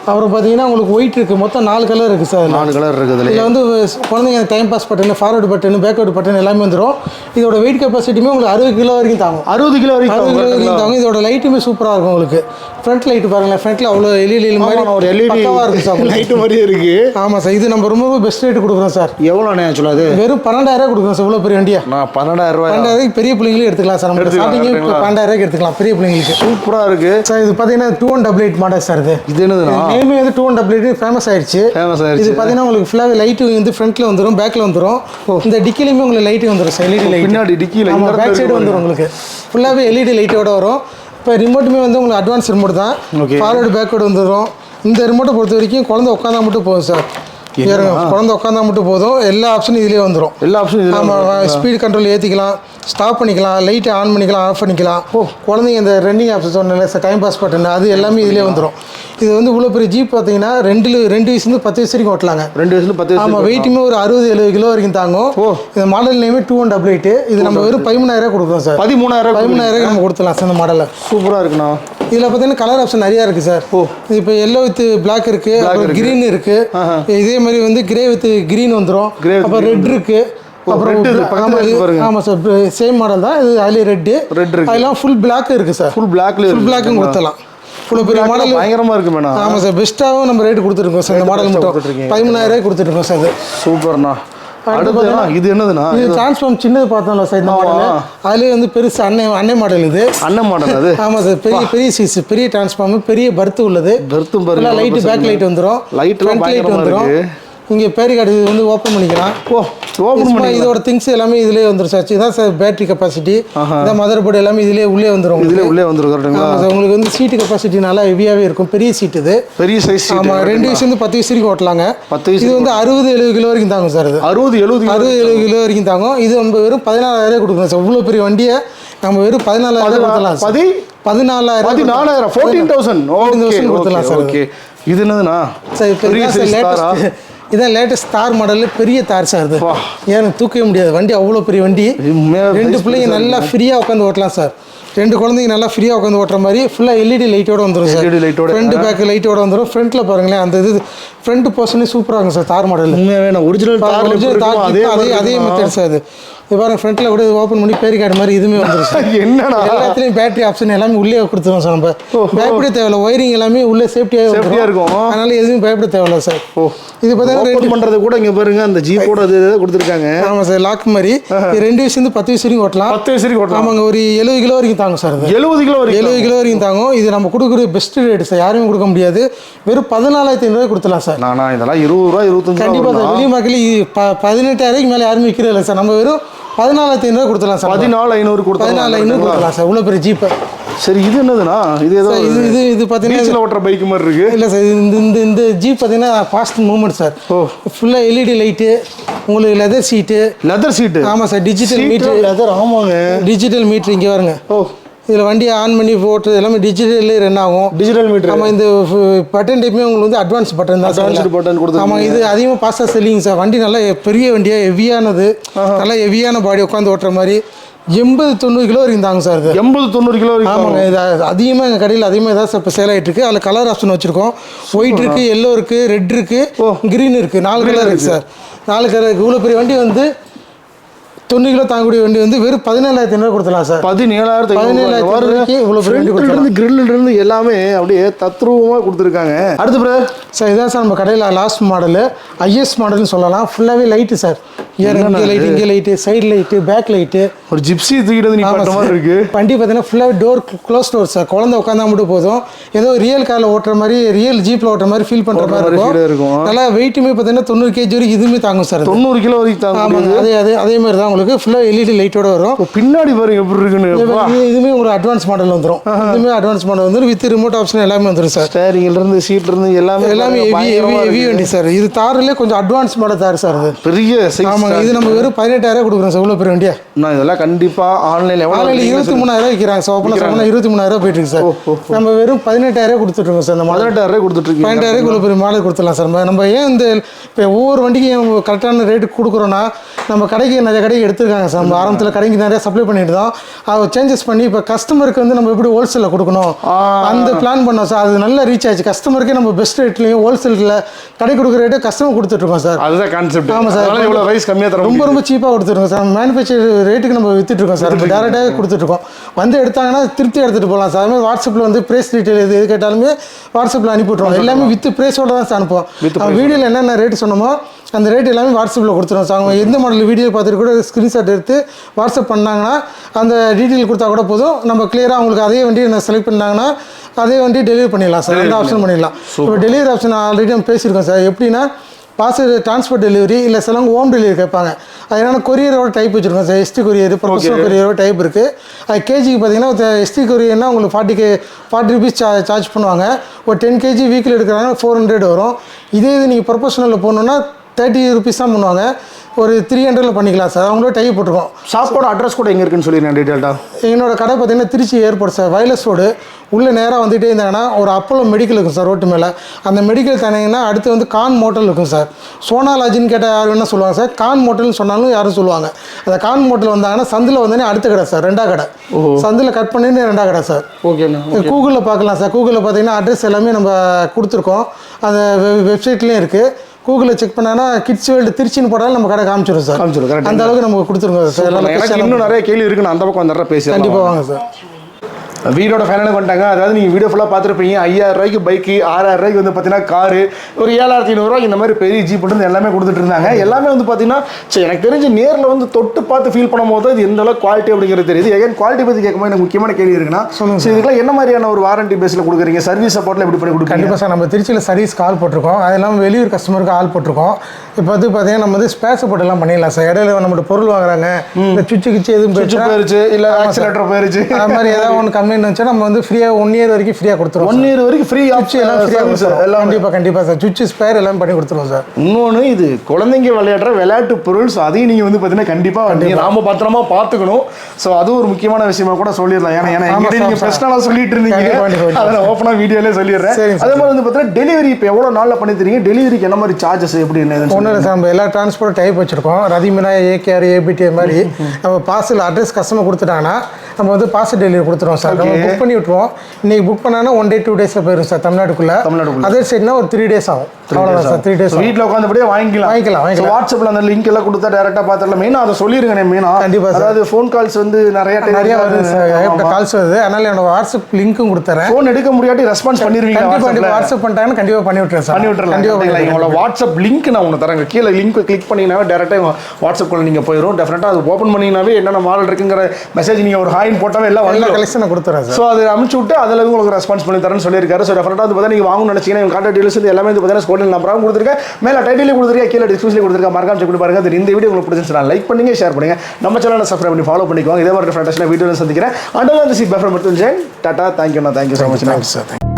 அப்புறம் பார்த்தீங்கன்னா உங்களுக்கு ஒயிட் இருக்குது மொத்தம் நாலு கலர் இருக்குது சார் நாலு கலர் இருக்குது இதுல வந்து குழந்தைங்க time pass button forward button backward button எல்லாமே வந்துடும் இதோட வெயிட் கெப்பாசிட்டியுமே உங்களுக்கு அறுபது கிலோ வரைக்கும் தாங்கும். அறுபது கிலோ அறுபது கிலோ வரைக்கும் வரைக்கும் தாங்கும். இதோட லைட்டுமே சூப்பராக இருக்கும் உங்களுக்கு. ஃப்ரண்ட் லைட் பாருங்களேன். ஃப்ரண்ட்டில் அவ்வளோ எல்இடி மாதிரி ஒரு எல்இடி இருக்கும் சார். லைட் மாதிரியே இருக்கு. ஆமாம் சார் இது நம்ம ரொம்ப பெஸ்ட் ரேட் கொடுக்குறோம் சார். எவ்வளோண்ணே ஆக்சுவலாக அது? வெறும் பன்னெண்டாயிரம் கொடுக்குறோம் சார் இவ்வளோ பெரிய வண்டியா. நான் பன்னெண்டாயிரம் ரூபாய்? பன்னெண்டாயிரம் பெரிய பிள்ளைங்களும் எடுத்துக்கலாம் சார். நம்ம ஸ்டார்டிங்கே எடுத்துக்கலாம். பன்னெண்டாயிரம் எடுத்துக்கலாம் பெரிய பிள்ளைங்களுக்கு. சூப்பரா இருக்கு. சார் இது பார்த்தீங்கன்னா two one double eight model sir இது. இது என்னதுண்ணா? நேமே வந்து two one double eight famous ஆயிடுச்சு. ஃபேமஸ் இது ஆயிருச்சு பார்த்தீங்கன்னா உங்களுக்கு ஃபுல்லாகவே லைட்டு வந்து ஃப்ரண்ட்டில் வந்துடும் பேக்கில் வந்துடும் இந்த டிக்கிலையுமே உங்களுக்கு லைட்டு வந்துடும் சார் எல்இடி லைட் பின்னாடி டிக்கியில் பேக் சைடு இருக்கு வந்துடும் உங்களுக்கு. ஃபுல்லாகவே எல்இடி லைட்டோட வரும். இப்போ ரிமோட்டுமே வந்து உங்களுக்கு அட்வான்ஸ் ரிமோட் தான். ஃபார்வர்டு பேக்வர்டு வந்துடும் இந்த ரிமோட்டை பொறுத்த வரைக்கும் குழந்தை உட்காந்தா மட்டும் போதும் சார் குழந்தை உட்காந்தா மட்டும் போதும். எல்லா ஆப்ஷனும் இதுலேயே வந்துடும் எல்லா ஆப்ஷனும் ஆமாம் ஸ்பீட் கண்ட்ரோல் ஏற்றிக்கலாம் ஸ்டாப் பண்ணிக்கலாம். லைட்டை ஆன் பண்ணிக்கலாம் ஆஃப் பண்ணிக்கலாம். குழந்தைங்க இந்த ரன்னிங் ஆப்ஸ் சொன்னல சார் டைம் பாஸ் பட்டன் அது எல்லாமே இதிலே வந்துடும் இது வந்து இவ்வளோ பெரிய ஜீப் பார்த்தீங்கன்னா ரெண்டு ரெண்டு வயசுலேருந்து பத்து வயசு வரைக்கும் ஓட்டலாங்க. ரெண்டு வயசுல பத்து ஆமாம் வெயிட்டுமே ஒரு அறுபது எழுபது கிலோ வரைக்கும் தாங்கும். ஓ. இந்த மாடல் நேமே டூ ஒன் டபுள் எயிட்டு இது நம்ம வெறும் பதிமூணாயிரம் கொடுக்குறோம் சார் பதிமூணாயிரம் பதிமூணாயிரம் நம்ம கொடுத்துலாம் சார் இந்த மாடலை சூப்பரா இருக்குண்ணா. இதில் பார்த்தீங்கன்னா கலர் ஆப்ஷன் நிறையா இருக்குது சார் ஓ. இப்போ எல்லோ வித் பிளாக் இருக்குது. கிரீன் இருக்குது இதே மாதிரி வந்து கிரே வித் கிரீன் வந்துடும் அப்புறம் ரெட் இருக்குது அப்புறம். ஆமாம் சார் சேம் மாடல் தான். இது அதுலேயே ரெட்டு Red இருக்கு. அதெல்லாம் ஃபுல் பிளாக் இருக்குது சார் ஃபுல் பிளாக்ல ஃபுல் பிளாக்கும் கொடுத்தலாம் இவ்வளோ பெரிய மாடல் பயங்கரமா இருக்கு மேடம் ஆமாம் சார் பெஸ்ட்டாகவும் நம்ம ரேட் கொடுத்துருக்கோம் சார் இந்த மாடல் மட்டும். பதிமூணாயிரம் கொடுத்துருக்கோம் சார் சூப்பர்ண்ணா அடுத்து இது என்னதுண்ணா? இது டிரான்ஸ்ஃபார்ம் சின்னது பார்த்தோம்ல சார் இந்த மாடல் அதுலேயே வந்து பெருசு அன்னை அன்னை மாடல் இது. அண்ணன் மாடல் அது? ஆமாம் சார் பெரிய பெரிய சீஸ் பெரிய டிரான்ஸ்ஃபார்ம் பெரிய பர்த் உள்ளது. பெர்த்தும் பாருங்க லைட்டு பேக் லைட் வந்துடும் எல்லாம் லைட் பயங்கரமா வந்துடும். இங்கே பேரி கார்டு இது வந்து ஓப்பன் பண்ணிக்கலாம் ஓ ஓப்பன் பண்ணி இதோட திங்ஸ் எல்லாமே இதுலேயே வந்துடும் சார் இதான் சார் பேட்டரி கெப்பாசிட்டி இதான் மதர் போர்டு எல்லாமே இதுலேயே உள்ளே வந்துடும் இதுல உங்களுக்கு உள்ளே கரெக்டுங்களா சார் உங்களுக்கு வந்து சீட்டு கெப்பாசிட்டி நல்லா ஹெவியாகவே இருக்கும். பெரிய சீட் இது. பெரிய சைஸ் ஆமாம் ரெண்டு வயசு வந்து பத்து வயசு வரைக்கும் ஓட்டலாங்க. பத்து வயசு இது வந்து அறுபது எழுபது கிலோ வரைக்கும் தாங்கும் சார் இது. அறுபது எழுபது அறுபது எழுபது கிலோ வரைக்கும் தாங்கும். இது நம்ம வெறும் பதினாலாயிரம் கொடுக்கணும் சார் இவ்வளோ பெரிய வண்டியை நம்ம வெறும் பதினாலாயிரம் கொடுத்தலாம் சார் பதி பதினாலாயிரம் பதினாலாயிரம் ஃபோர்டீன் தௌசண்ட் ஓகே 14,000 கொடுத்துடலாம் சார் ஓகே இது என்னதுண்ணா? சார் பெரிய இதான்? லேட்டஸ்ட் தார் மாடல் பெரிய தார் சார் இது வா. ஏன் தூக்கவே முடியாது. வண்டி அவ்வளோ பெரிய வண்டி. ரெண்டு பிள்ளைங்க நல்லா ஃப்ரீயாக உட்காந்து ஓட்டலாம் சார் ரெண்டு குழந்தைங்க நல்லா ஃப்ரீயாக உட்காந்து ஓட்டுற மாதிரி ஃபுல்லாக எல்இடி லைட்டோட வந்துடும் சார் ஓட. ஃப்ரண்ட் பேக் லைட்டோட வந்துடும் ஃப்ரண்ட்டில் பாருங்களேன் அந்த இது ஃப்ரண்ட் போர்ஷனே சூப்பராக இருக்கும் சார் தார் மாடல் ஒரிஜினல் தார் ஒரிஜினல் தார் அதே அதே அதே மெத்தட் சார் அது. இது பாருங்க ஃப்ரண்ட்டில் கூட ஓப்பன் பண்ணி பேரி கார்டு மாதிரி இதுவுமே வந்துடும் [laughs] சார் என்னடா? எல்லாத்துலேயும் பேட்டரி ஆப்ஷன் எல்லாமே உள்ளே கொடுத்துருவோம் சார் நம்ம. பயப்பட தேவையில்ல ஒயரிங் எல்லாமே உள்ளே சேஃப்டியாக இருக்கும். அதனால எதுவும் பயப்பட தேவையில்ல சார். ஓ. இது பார்த்தீங்கன்னா பண்றது கூட இங்க பாருங்க அந்த ஜீப்போட இது கொடுத்துருக்காங்க. ஆமாம் சார் லாக் மாதிரி. இது ரெண்டு வயசு வந்து பத்து வயசு வரைக்கும் ஓட்டலாம். பத்து வயசு வரைக்கும் ஓட்டலாம். ஆமாங்க ஒரு எழுபது கிலோ வரைக்கும் தாங்கும் சார் இது. எழுபது கிலோ வரைக்கும் எழுபது கிலோ வரைக்கும் தாங்கும். இது நம்ம கொடுக்குற பெஸ்ட் ரேட் சார். யாருமே கொடுக்க முடியாது. வெறும் பதினாலாயிரத்தி ஐநூறுவாய் கொடுத்துலாம் சார். நானா இதெல்லாம் இருபது ரூபா இருபத்தஞ்சு கண்டிப்பாக சார். வெளி மக்கள் பதினெட்டாயிரம் மேலே யாருமே விற்கிறது இல்லை சார். நம்ம வெறும் பதினாலாயிரத்தி ஐநூறுவா கொடுத்துலாம் சார். பதினாலு ஐநூறு பதினாலு ஐநூறு கொடுத்தா கொடுத்துலாம் சார். இவ்வளோ பெரிய ஜீப்பு சரி இது என்னதுண்ணா? இது ஏதோ இது இது இது பார்த்தீங்கன்னா ஓட்டுற பைக் மாதிரி இருக்கு. இல்லை சார் இந்த இந்த இந்த ஜீப் பார்த்தீங்கன்னா ஃபாஸ்ட் மூவ்மெண்ட் சார். ஓ. ஃபுல்லாக எல்இடி லைட்டு உங்களுக்கு லெதர் சீட்டு லெதர் சீட்டு ஆமாம் சார் டிஜிட்டல் மீட்ரு லெதர் ஆமாங்க. டிஜிட்டல் மீட்ரு இங்கே வருங்க ஓ. இதில் வண்டியை ஆன் பண்ணி ஓட்டுறது எல்லாமே டிஜிட்டல்லே ரன் ஆகும். டிஜிட்டல் மீட்டர் ஆமாம் இந்த பட்டன் டைப்புமே உங்களுக்கு வந்து அட்வான்ஸ் பட்டன் தான் Advanced button கொடுத்துருக்கீங்க. ஆமாம் இது அதிகமாக பாஸ்டாக செல்லிங் சார் வண்டி நல்லா பெரிய வண்டியாக ஹெவியானது நல்லா ஹெவியான பாடி உட்காந்து ஓட்டுற மாதிரி. எண்பது தொண்ணூறு கிலோ வரைக்கும் தாங்க சார் இது. எண்பது தொண்ணூறு கிலோ வரைக்கும் ஆமாங்க இது அதிகமாக எங்கள் கடையில் அதிகமாக சார் இப்போ சேல் ஆகிட்டு இருக்கு. அதில் கலர் ஆப்ஷன் வச்சுருக்கோம். ஒயிட் இருக்குது எல்லோ இருக்குது ரெட் இருக்குது க்ரீன் இருக்குது நாலு கலர் இருக்குது சார் நாலு கலர் இவ்வளோ பெரிய வண்டி வந்து தொண்ணூறு கிலோ தாங்கக்கூடிய வண்டி வந்து வெறும் பதினேழாயிரத்தி ஐநூறு கொடுத்துலாம் சார். பதினேழாயிரத்தி பதினேழாயிரத்தி இவ்வளோ இருந்து கிரில்ல இருந்து எல்லாமே அப்படியே தத்ரூபமா கொடுத்துருக்காங்க. அடுத்து பிரதர் சார் இதான் சார் நம்ம கடையில் லாஸ்ட் மாடலு ஐஎஸ் மாடல்னு சொல்லலாம். ஃபுல்லாகவே லைட்டு சார். இங்கே லைட்டு இங்கே light side light back light ஒரு ஜிப்ஸி தூக்கிட்டு வந்து நீ ஆமாம் பண்ற மாதிரி சார். இருக்கு. வண்டி பார்த்தீங்கன்னா ஃபுல்லாக டோர் க்ளோஸ் டோர் சார். குழந்தை உட்காந்தா மட்டும் போதும். ஏதோ ரியல் காரில் ஓட்டுற மாதிரி ரியல் ஜீப்பில் ஓட்டுற மாதிரி ஃபீல் பண்ணுற மாதிரி இருக்கும். நல்லா வெயிட்டுமே பார்த்தீங்கன்னா தொண்ணூறு கேஜி வரைக்கும் இதுவுமே தாங்கும் சார். தொண்ணூறு கிலோ வரைக்கும் தாங்க அதே அதே அதே மாதிரி தான் உங்களுக்கு ஃபுல்லாக எல்இடி லைட்டோட வரும். பின்னாடி பாருங்க எப்படி இருக்குன்னு. இது இதுவுமே ஒரு அட்வான்ஸ் மாடல் வந்துடும் இதுவுமே அட்வான்ஸ் மாடல் வந்துடும் வித் ரிமோட் ஆப்ஷன் எல்லாமே வந்துடும் சார் ஸ்டேரிங்ல இருந்து சீட்ல இருந்து எல்லாமே எல்லாமே ஹெவி ஹெவி ஹெவி. வண்டி சார் இது தாரிலே கொஞ்சம் அட்வான்ஸ் மாடல் தார் சார் இது பெரிய ஆமாங்க. இது நம்ம வெறும் பதினெட்டாயிரம் கொடுக்குறோம் சார் இவ்வளோ பெரிய வண்டியா? நான் இதெல்லாம் கண்டிப்பா ஆன்லைன்ல ஆன்லைனில் இருபத்தி மூணாயிரம் விற்கிறாங்க சார் சொல்லணும் இருபத்தி மூணாயிரம் போயிட்டு இருக்கு சார் நம்ம வெறும் பதினெட்டாயிரம் கொடுத்துட்ருக்கோம் சார் இந்த பதினெட்டாயிரம் இருக்கீங்க பதினெட்டாயிரம் இவ்வளோ பெரிய மாடல் கொடுத்துடலாம் சார் நம்ம- ஏன் இந்த இப்போ ஒவ்வொரு வண்டிக்கும் கரெக்டான ரேட்டு கொடுக்குறோன்னா நம்ம கடைக்கு நிறைய கடைக்கு எடுத்துருக்காங்க சார். நம்ம ஆரம்பத்தில் கடைக்கு நிறைய சப்ளை பண்ணிட்டு தான் அதை சேஞ்சஸ் பண்ணி இப்போ கஸ்டமருக்கு வந்து நம்ம எப்படி ஹோல்சேலில் கொடுக்கணும்? அந்த பிளான் பண்ணோம் சார். அது நல்லா ரீச் ஆச்சு கஸ்டமருக்கே நம்ம பெஸ்ட் ரேட்லையும் ஹோல்சேலில் கடை கொடுக்குற ரேட்டு கஸ்டமர் கொடுத்துட்ருக்கோம் சார். அதுதான் கான்செப்ட் ஆமா சார். இவ்வளவு ரைஸ் கம்மியா தர ரொம்ப ரொம்ப சீப்பாக கொடுத்துருக்கோம் சார். மேனுஃபேக்சர் ரேட்டுக்கு நம்ம வித்துட்ருக்கோம் சார். இப்போ டேரெக்டாக கொடுத்துட்ருக்கோம் வந்து எடுத்தாங்கன்னா திருப்தி எடுத்துகிட்டு போகலாம் சார். அதுமாதிரி வாட்ஸ்அப்பில் வந்து ப்ரைஸ் டீட்டெயில் எது எது கேட்டாலுமே வாட்ஸ்அப்பில் அனுப்பி விட்ருவோம் எல்லாமே வித் ப்ரைஸோட தான் சார் அனுப்புவோம். நம்ம வீடியோவில் என்னென்ன ரேட் சொன்னோமோ அந்த ரேட் எல்லாமே வாட்ஸ்அப்பில் கொடுத்துருவோம் சார் அவங்க எந்த மாடல் வீடியோ பார்த்துட்டு கூட ஸ்க்ரீன்ஷாட் எடுத்து வாட்ஸ்அப் பண்ணாங்கன்னா அந்த டீட்டெயில் கொடுத்தா கூட போதும். நம்ம கிளியராக அவங்களுக்கு அதே வண்டி செலக்ட் பண்ணாங்கன்னா அதே வண்டி டெலிவரி பண்ணிடலாம் சார் அந்த ஆப்ஷன் பண்ணிடலாம். இப்போ டெலிவரி ஆப்ஷன் ஆல்ரெடி நம்ம பேசியிருக்கோம் சார் எப்படின்னா பார்சல் டிரான்ஸ்போர்ட் டெலிவரி இல்லை சிலவங்க ஹோம் டெலிவரி கேட்பாங்க. அது என்னன்னா கொரியரோட டைப் வச்சுருக்கோம் சார் எஸ்டி கொரியர் ப்ரொஃபஷனல் கொரியரோட டைப் இருக்குது அது கேஜிக்கு பார்த்தீங்கன்னா எஸ்டி கொரியர்னா உங்களுக்கு ஃபார்ட்டி கே ஃபார்ட்டி ருபீஸ் சா சார்ஜ் பண்ணுவாங்க. ஒரு டென் கேஜி வீக்கில் எடுக்கிறாங்க ஃபோர் ஹண்ட்ரட் வரும். இதே இது நீங்கள் ப்ரொஃபஷனலில் போகணுன்னா தேர்ட்டி ருபீஸ் தான் பண்ணுவாங்க. ஒரு த்ரீ ஹண்ட்ரடில் பண்ணிக்கலாம் சார் அவங்களோட டைப் போட்டிருக்கோம். ஷாப்போட அட்ரஸ் கூட எங்க இருக்குன்னு சொல்லிடுறேன் டீடைல்டா என்னோட கடை பார்த்தீங்கன்னா Trichy airport sir Wireless Road உள்ளே நேராக வந்துகிட்டே இருந்தாங்கன்னா ஒரு அப்போலோ மெடிக்கல் இருக்கும் சார் ரோட்டு மேலே. அந்த மெடிக்கல் தானீங்கன்னா அடுத்து வந்து கான் மோட்டல் இருக்கும் சார் சோனாலாஜின்னு கேட்டால் யார் வேணால் சொல்லுவாங்க சார் கான் மோட்டல்னு சொன்னாலும் யாரும் சொல்லுவாங்க. அந்த கான் மோட்டல் வந்தாங்கன்னா சந்தில் வந்தோடனே அடுத்த கடை சார் ரெண்டா கடை. சந்தில் கட் பண்ணிட்டு ரெண்டா கடை சார் ஓகேண்ணா கூகுளில் பார்க்கலாம் சார் கூகுளில் பார்த்தீங்கன்னா அட்ரஸ் எல்லாமே நம்ம கொடுத்துருக்கோம். அந்த வெப்சைட்லேயும் இருக்குது கூகுளில் செக் பண்ணாங்கன்னா கிட்ஸ் வேர்ல்டு திருச்சின்னு போட்டாலும் நம்ம கடை காமிச்சிடும் சார். காமிச்சிடும், correct. அந்த அளவுக்கு நம்ம கொடுத்துருக்கோம் சார். எனக்கு இன்னும் நிறைய கேள்வி இருக்கு. நான் அந்த பக்கம் வந்துடுறேன் பேசி கண்டிப்பாக வாங்க சார். வீடோட ஃபைனலுக்கு வந்துட்டாங்க. அதாவது நீங்கள் வீடியோ ஃபுல்லாக பார்த்துருப்பீங்க. ஐயாயிரம் ரூபாய்க்கு பைக்கு ஆறாயிரம் ரூபாய்க்கு வந்து பார்த்தீங்கன்னா காரு ஒரு ஏழாயிரத்தி ஐநூறுரூவா இந்த மாதிரி பெரிய ஜீப் வந்து எல்லாமே கொடுத்துட்டு இருந்தாங்க. எல்லாமே வந்து பார்த்தீங்கன்னா சரி எனக்கு தெரிஞ்சு நேரில் வந்து தொட்டு பார்த்து ஃபீல் பண்ணும் போது இது எந்த அளவுக்கு குவாலிட்டி அப்படிங்கிறது தெரியுது. எகைன் குவாலிட்டி பற்றி கேட்கும்போது எனக்கு முக்கியமான கேள்வி இருக்குன்னா ஸோ இதுக்கெல்லாம் என்ன மாதிரியான ஒரு வாரண்டி பேஸில் கொடுக்குறீங்க? சர்வீஸ் சப்போர்ட்டில் எப்படி பண்ணி கொடுப்பீங்க? கண்டிப்பாக சார் நம்ம திருச்சியில் சர்வீஸ் கால் போட்டிருக்கோம். அது இல்லாமல் வெளியூர் கஸ்டமருக்கு ஆள் போட்டிருக்கோம். இப்போ வந்து பார்த்தீங்கன்னா நம்ம வந்து ஸ்பேர் சப்போர்ட் எல்லாம் பண்ணிடலாம் சார் இடையில நம்மளோட பொருள் வாங்குறாங்க. இந்த சுவிட்சு கிச்சு எதுவும் போயிருச்சு இல்லை ஆக்சிலேட்டர் போயிருச்சு. அது மாதிரி ஏதாவது ஒன்று வந்துச்சுன்னா நம்ம வந்து ஃப்ரீயாக ஒன் இயர் வரைக்கும் ஃப்ரீயாக கொடுத்துருவோம் ஒன் இயர் வரைக்கும் ஃப்ரீ சுவிட்ச் எல்லாம் ஃப்ரீயாக கொடுத்துருவோம். எல்லாம். கண்டிப்பாக கண்டிப்பாக சார். சுவிட்ச் ஸ்பேர் எல்லாம் பண்ணி கொடுத்துருவோம் சார். இன்னொன்று இது குழந்தைங்க விளையாடுற விளையாட்டு பொருள் ஸோ அதையும் நீங்கள் வந்து பார்த்தீங்கன்னா கண்டிப்பாக நீங்கள் நாம பத்திரமா பார்த்துக்கணும் ஸோ அது ஒரு முக்கியமான விஷயமா கூட சொல்லிடலாம். ஏன்னா ஏன்னா நீங்கள் சார். பர்சனலாக சொல்லிட்டு இருந்தீங்க. அதை ஓப்பனாக வீடியோலே சொல்லிடுறேன். சார். அதே மாதிரி வந்து பார்த்தீங்கன்னா டெலிவரி இப்போ எவ்வளோ நாளில் பண்ணி தரீங்க டெலிவரிக்கு என்ன மாதிரி சார்ஜஸ் எப்படி என்ன ஏதுன்னு ஒன்றும் இல்லை சார். நம்ம எல்லா டிரான்ஸ்போர்ட் டைப் வச்சுருக்கோம். ரதிமினா ஏகேஆர் ஏபிடி மாதிரி. நம்ம பார்சல் அட்ரஸ் கஸ்டமர் கொடுத்துட்டாங்கன்னா நம்ம வந்து பார்சல் டெலிவரி கொடுத்துருவோம் சார் நம்ம புக் பண்ணி விட்ருவோம் இன்னைக்கு புக் பண்ணாங்கன்னா ஒன் டே டூ டேஸில் போயிடும் சார் தமிழ்நாட்டுக்குள்ளே. தமிழ்நாட்டுக்குள்ள. அதர் சைட்னா ஒரு த்ரீ டேஸ் ஆகும். அவ்வளோதான் சார் த்ரீ டேஸ் வீட்டில் உட்காந்துபடியே வாங்கிக்கலாம். வாங்கிக்கலாம், வாங்கிக்கலாம். So, வாட்ஸ்அப்ல அந்த லிங்க் எல்லாம் கொடுத்தா டேரெக்டாக பார்த்துடலாம். மெயினாக அதை சொல்லிருங்க மெயினாக கண்டிப்பா சார். அதாவது ஃபோன் கால்ஸ் வந்து நிறைய நிறைய வருது சார் கால்ஸ் வருது. அதனால என்னோட வாட்ஸ்அப் லிங்க்கும் கொடுத்துறேன். ஃபோன் எடுக்க முடியாட்டி ரெஸ்பான்ஸ் பண்ணிருவீங்க கண்டிப்பாக கண்டிப்பாக வாட்ஸ்அப் பண்ணிட்டாங்கன்னா கண்டிப்பாக பண்ணி விட்டுறேன் சார் பண்ணி விட்டுறலாம் கண்டிப்பாக கண்டிப்பாக உங்களோட வாட்ஸ்அப் லிங்க் நான் ஒன்று தரேங்க. கீழே லிங்க் கிளிக் பண்ணிங்கனாவே டேரெக்டாக வாட்ஸ்அப் நீங்கள் போயிடும் டெஃபினட்டாக அது ஓப்பன் பண்ணிங்கனாவே என்னென்ன மாடல் இருக்குங்கிற மெசேஜ் நீங்கள் ஒரு ஹாயின் போட்டாவே எல்லாம் எல்லா கலெக்ஷனை கொடுத்துறேன் ஸோ அது அனுப்பிச்சு விட்டு அதில் உங்களுக்கு ரெஸ்பான்ஸ் பண்ணி தரேன்னு சொல்லியிருக்காரு. ஸோ டெஃபினட்டாக வந்து பார்த்தீங்கன்னா நீங்கள் வாங்கணும்னு நினச்சிங்கன்னா எங்கள் கான்டாக்ட் டீல்ஸ் எல்லாமே வந்து பார்த்தீங்கன்னா ஸ்கோட்டில் நம்பராகவும் கொடுத்துருக்கேன். மேலே டைட்டிலே கொடுத்துருக்கேன். கீழே டிஸ்கிரிப்ஷனில் கொடுத்துருக்கேன். மறக்காம செக் பண்ணி பாருங்க. அது இந்த வீடியோ உங்களுக்கு பிடிச்சிருந்துச்சுன்னா லைக் பண்ணுங்க ஷேர் பண்ணுங்க. நம்ம சேனலை சப்ஸ்கிரைப் பண்ணி ஃபாலோ பண்ணிக்கோங்க. இதே மாதிரி டிஃப்ரெண்ட் வீடியோ சந்திக்கிறேன். அண்டர் சி பஃபர் மட்டும் ஜெயின் டாட்டா தேங்க்யூண்ணா thank you so much thank you sir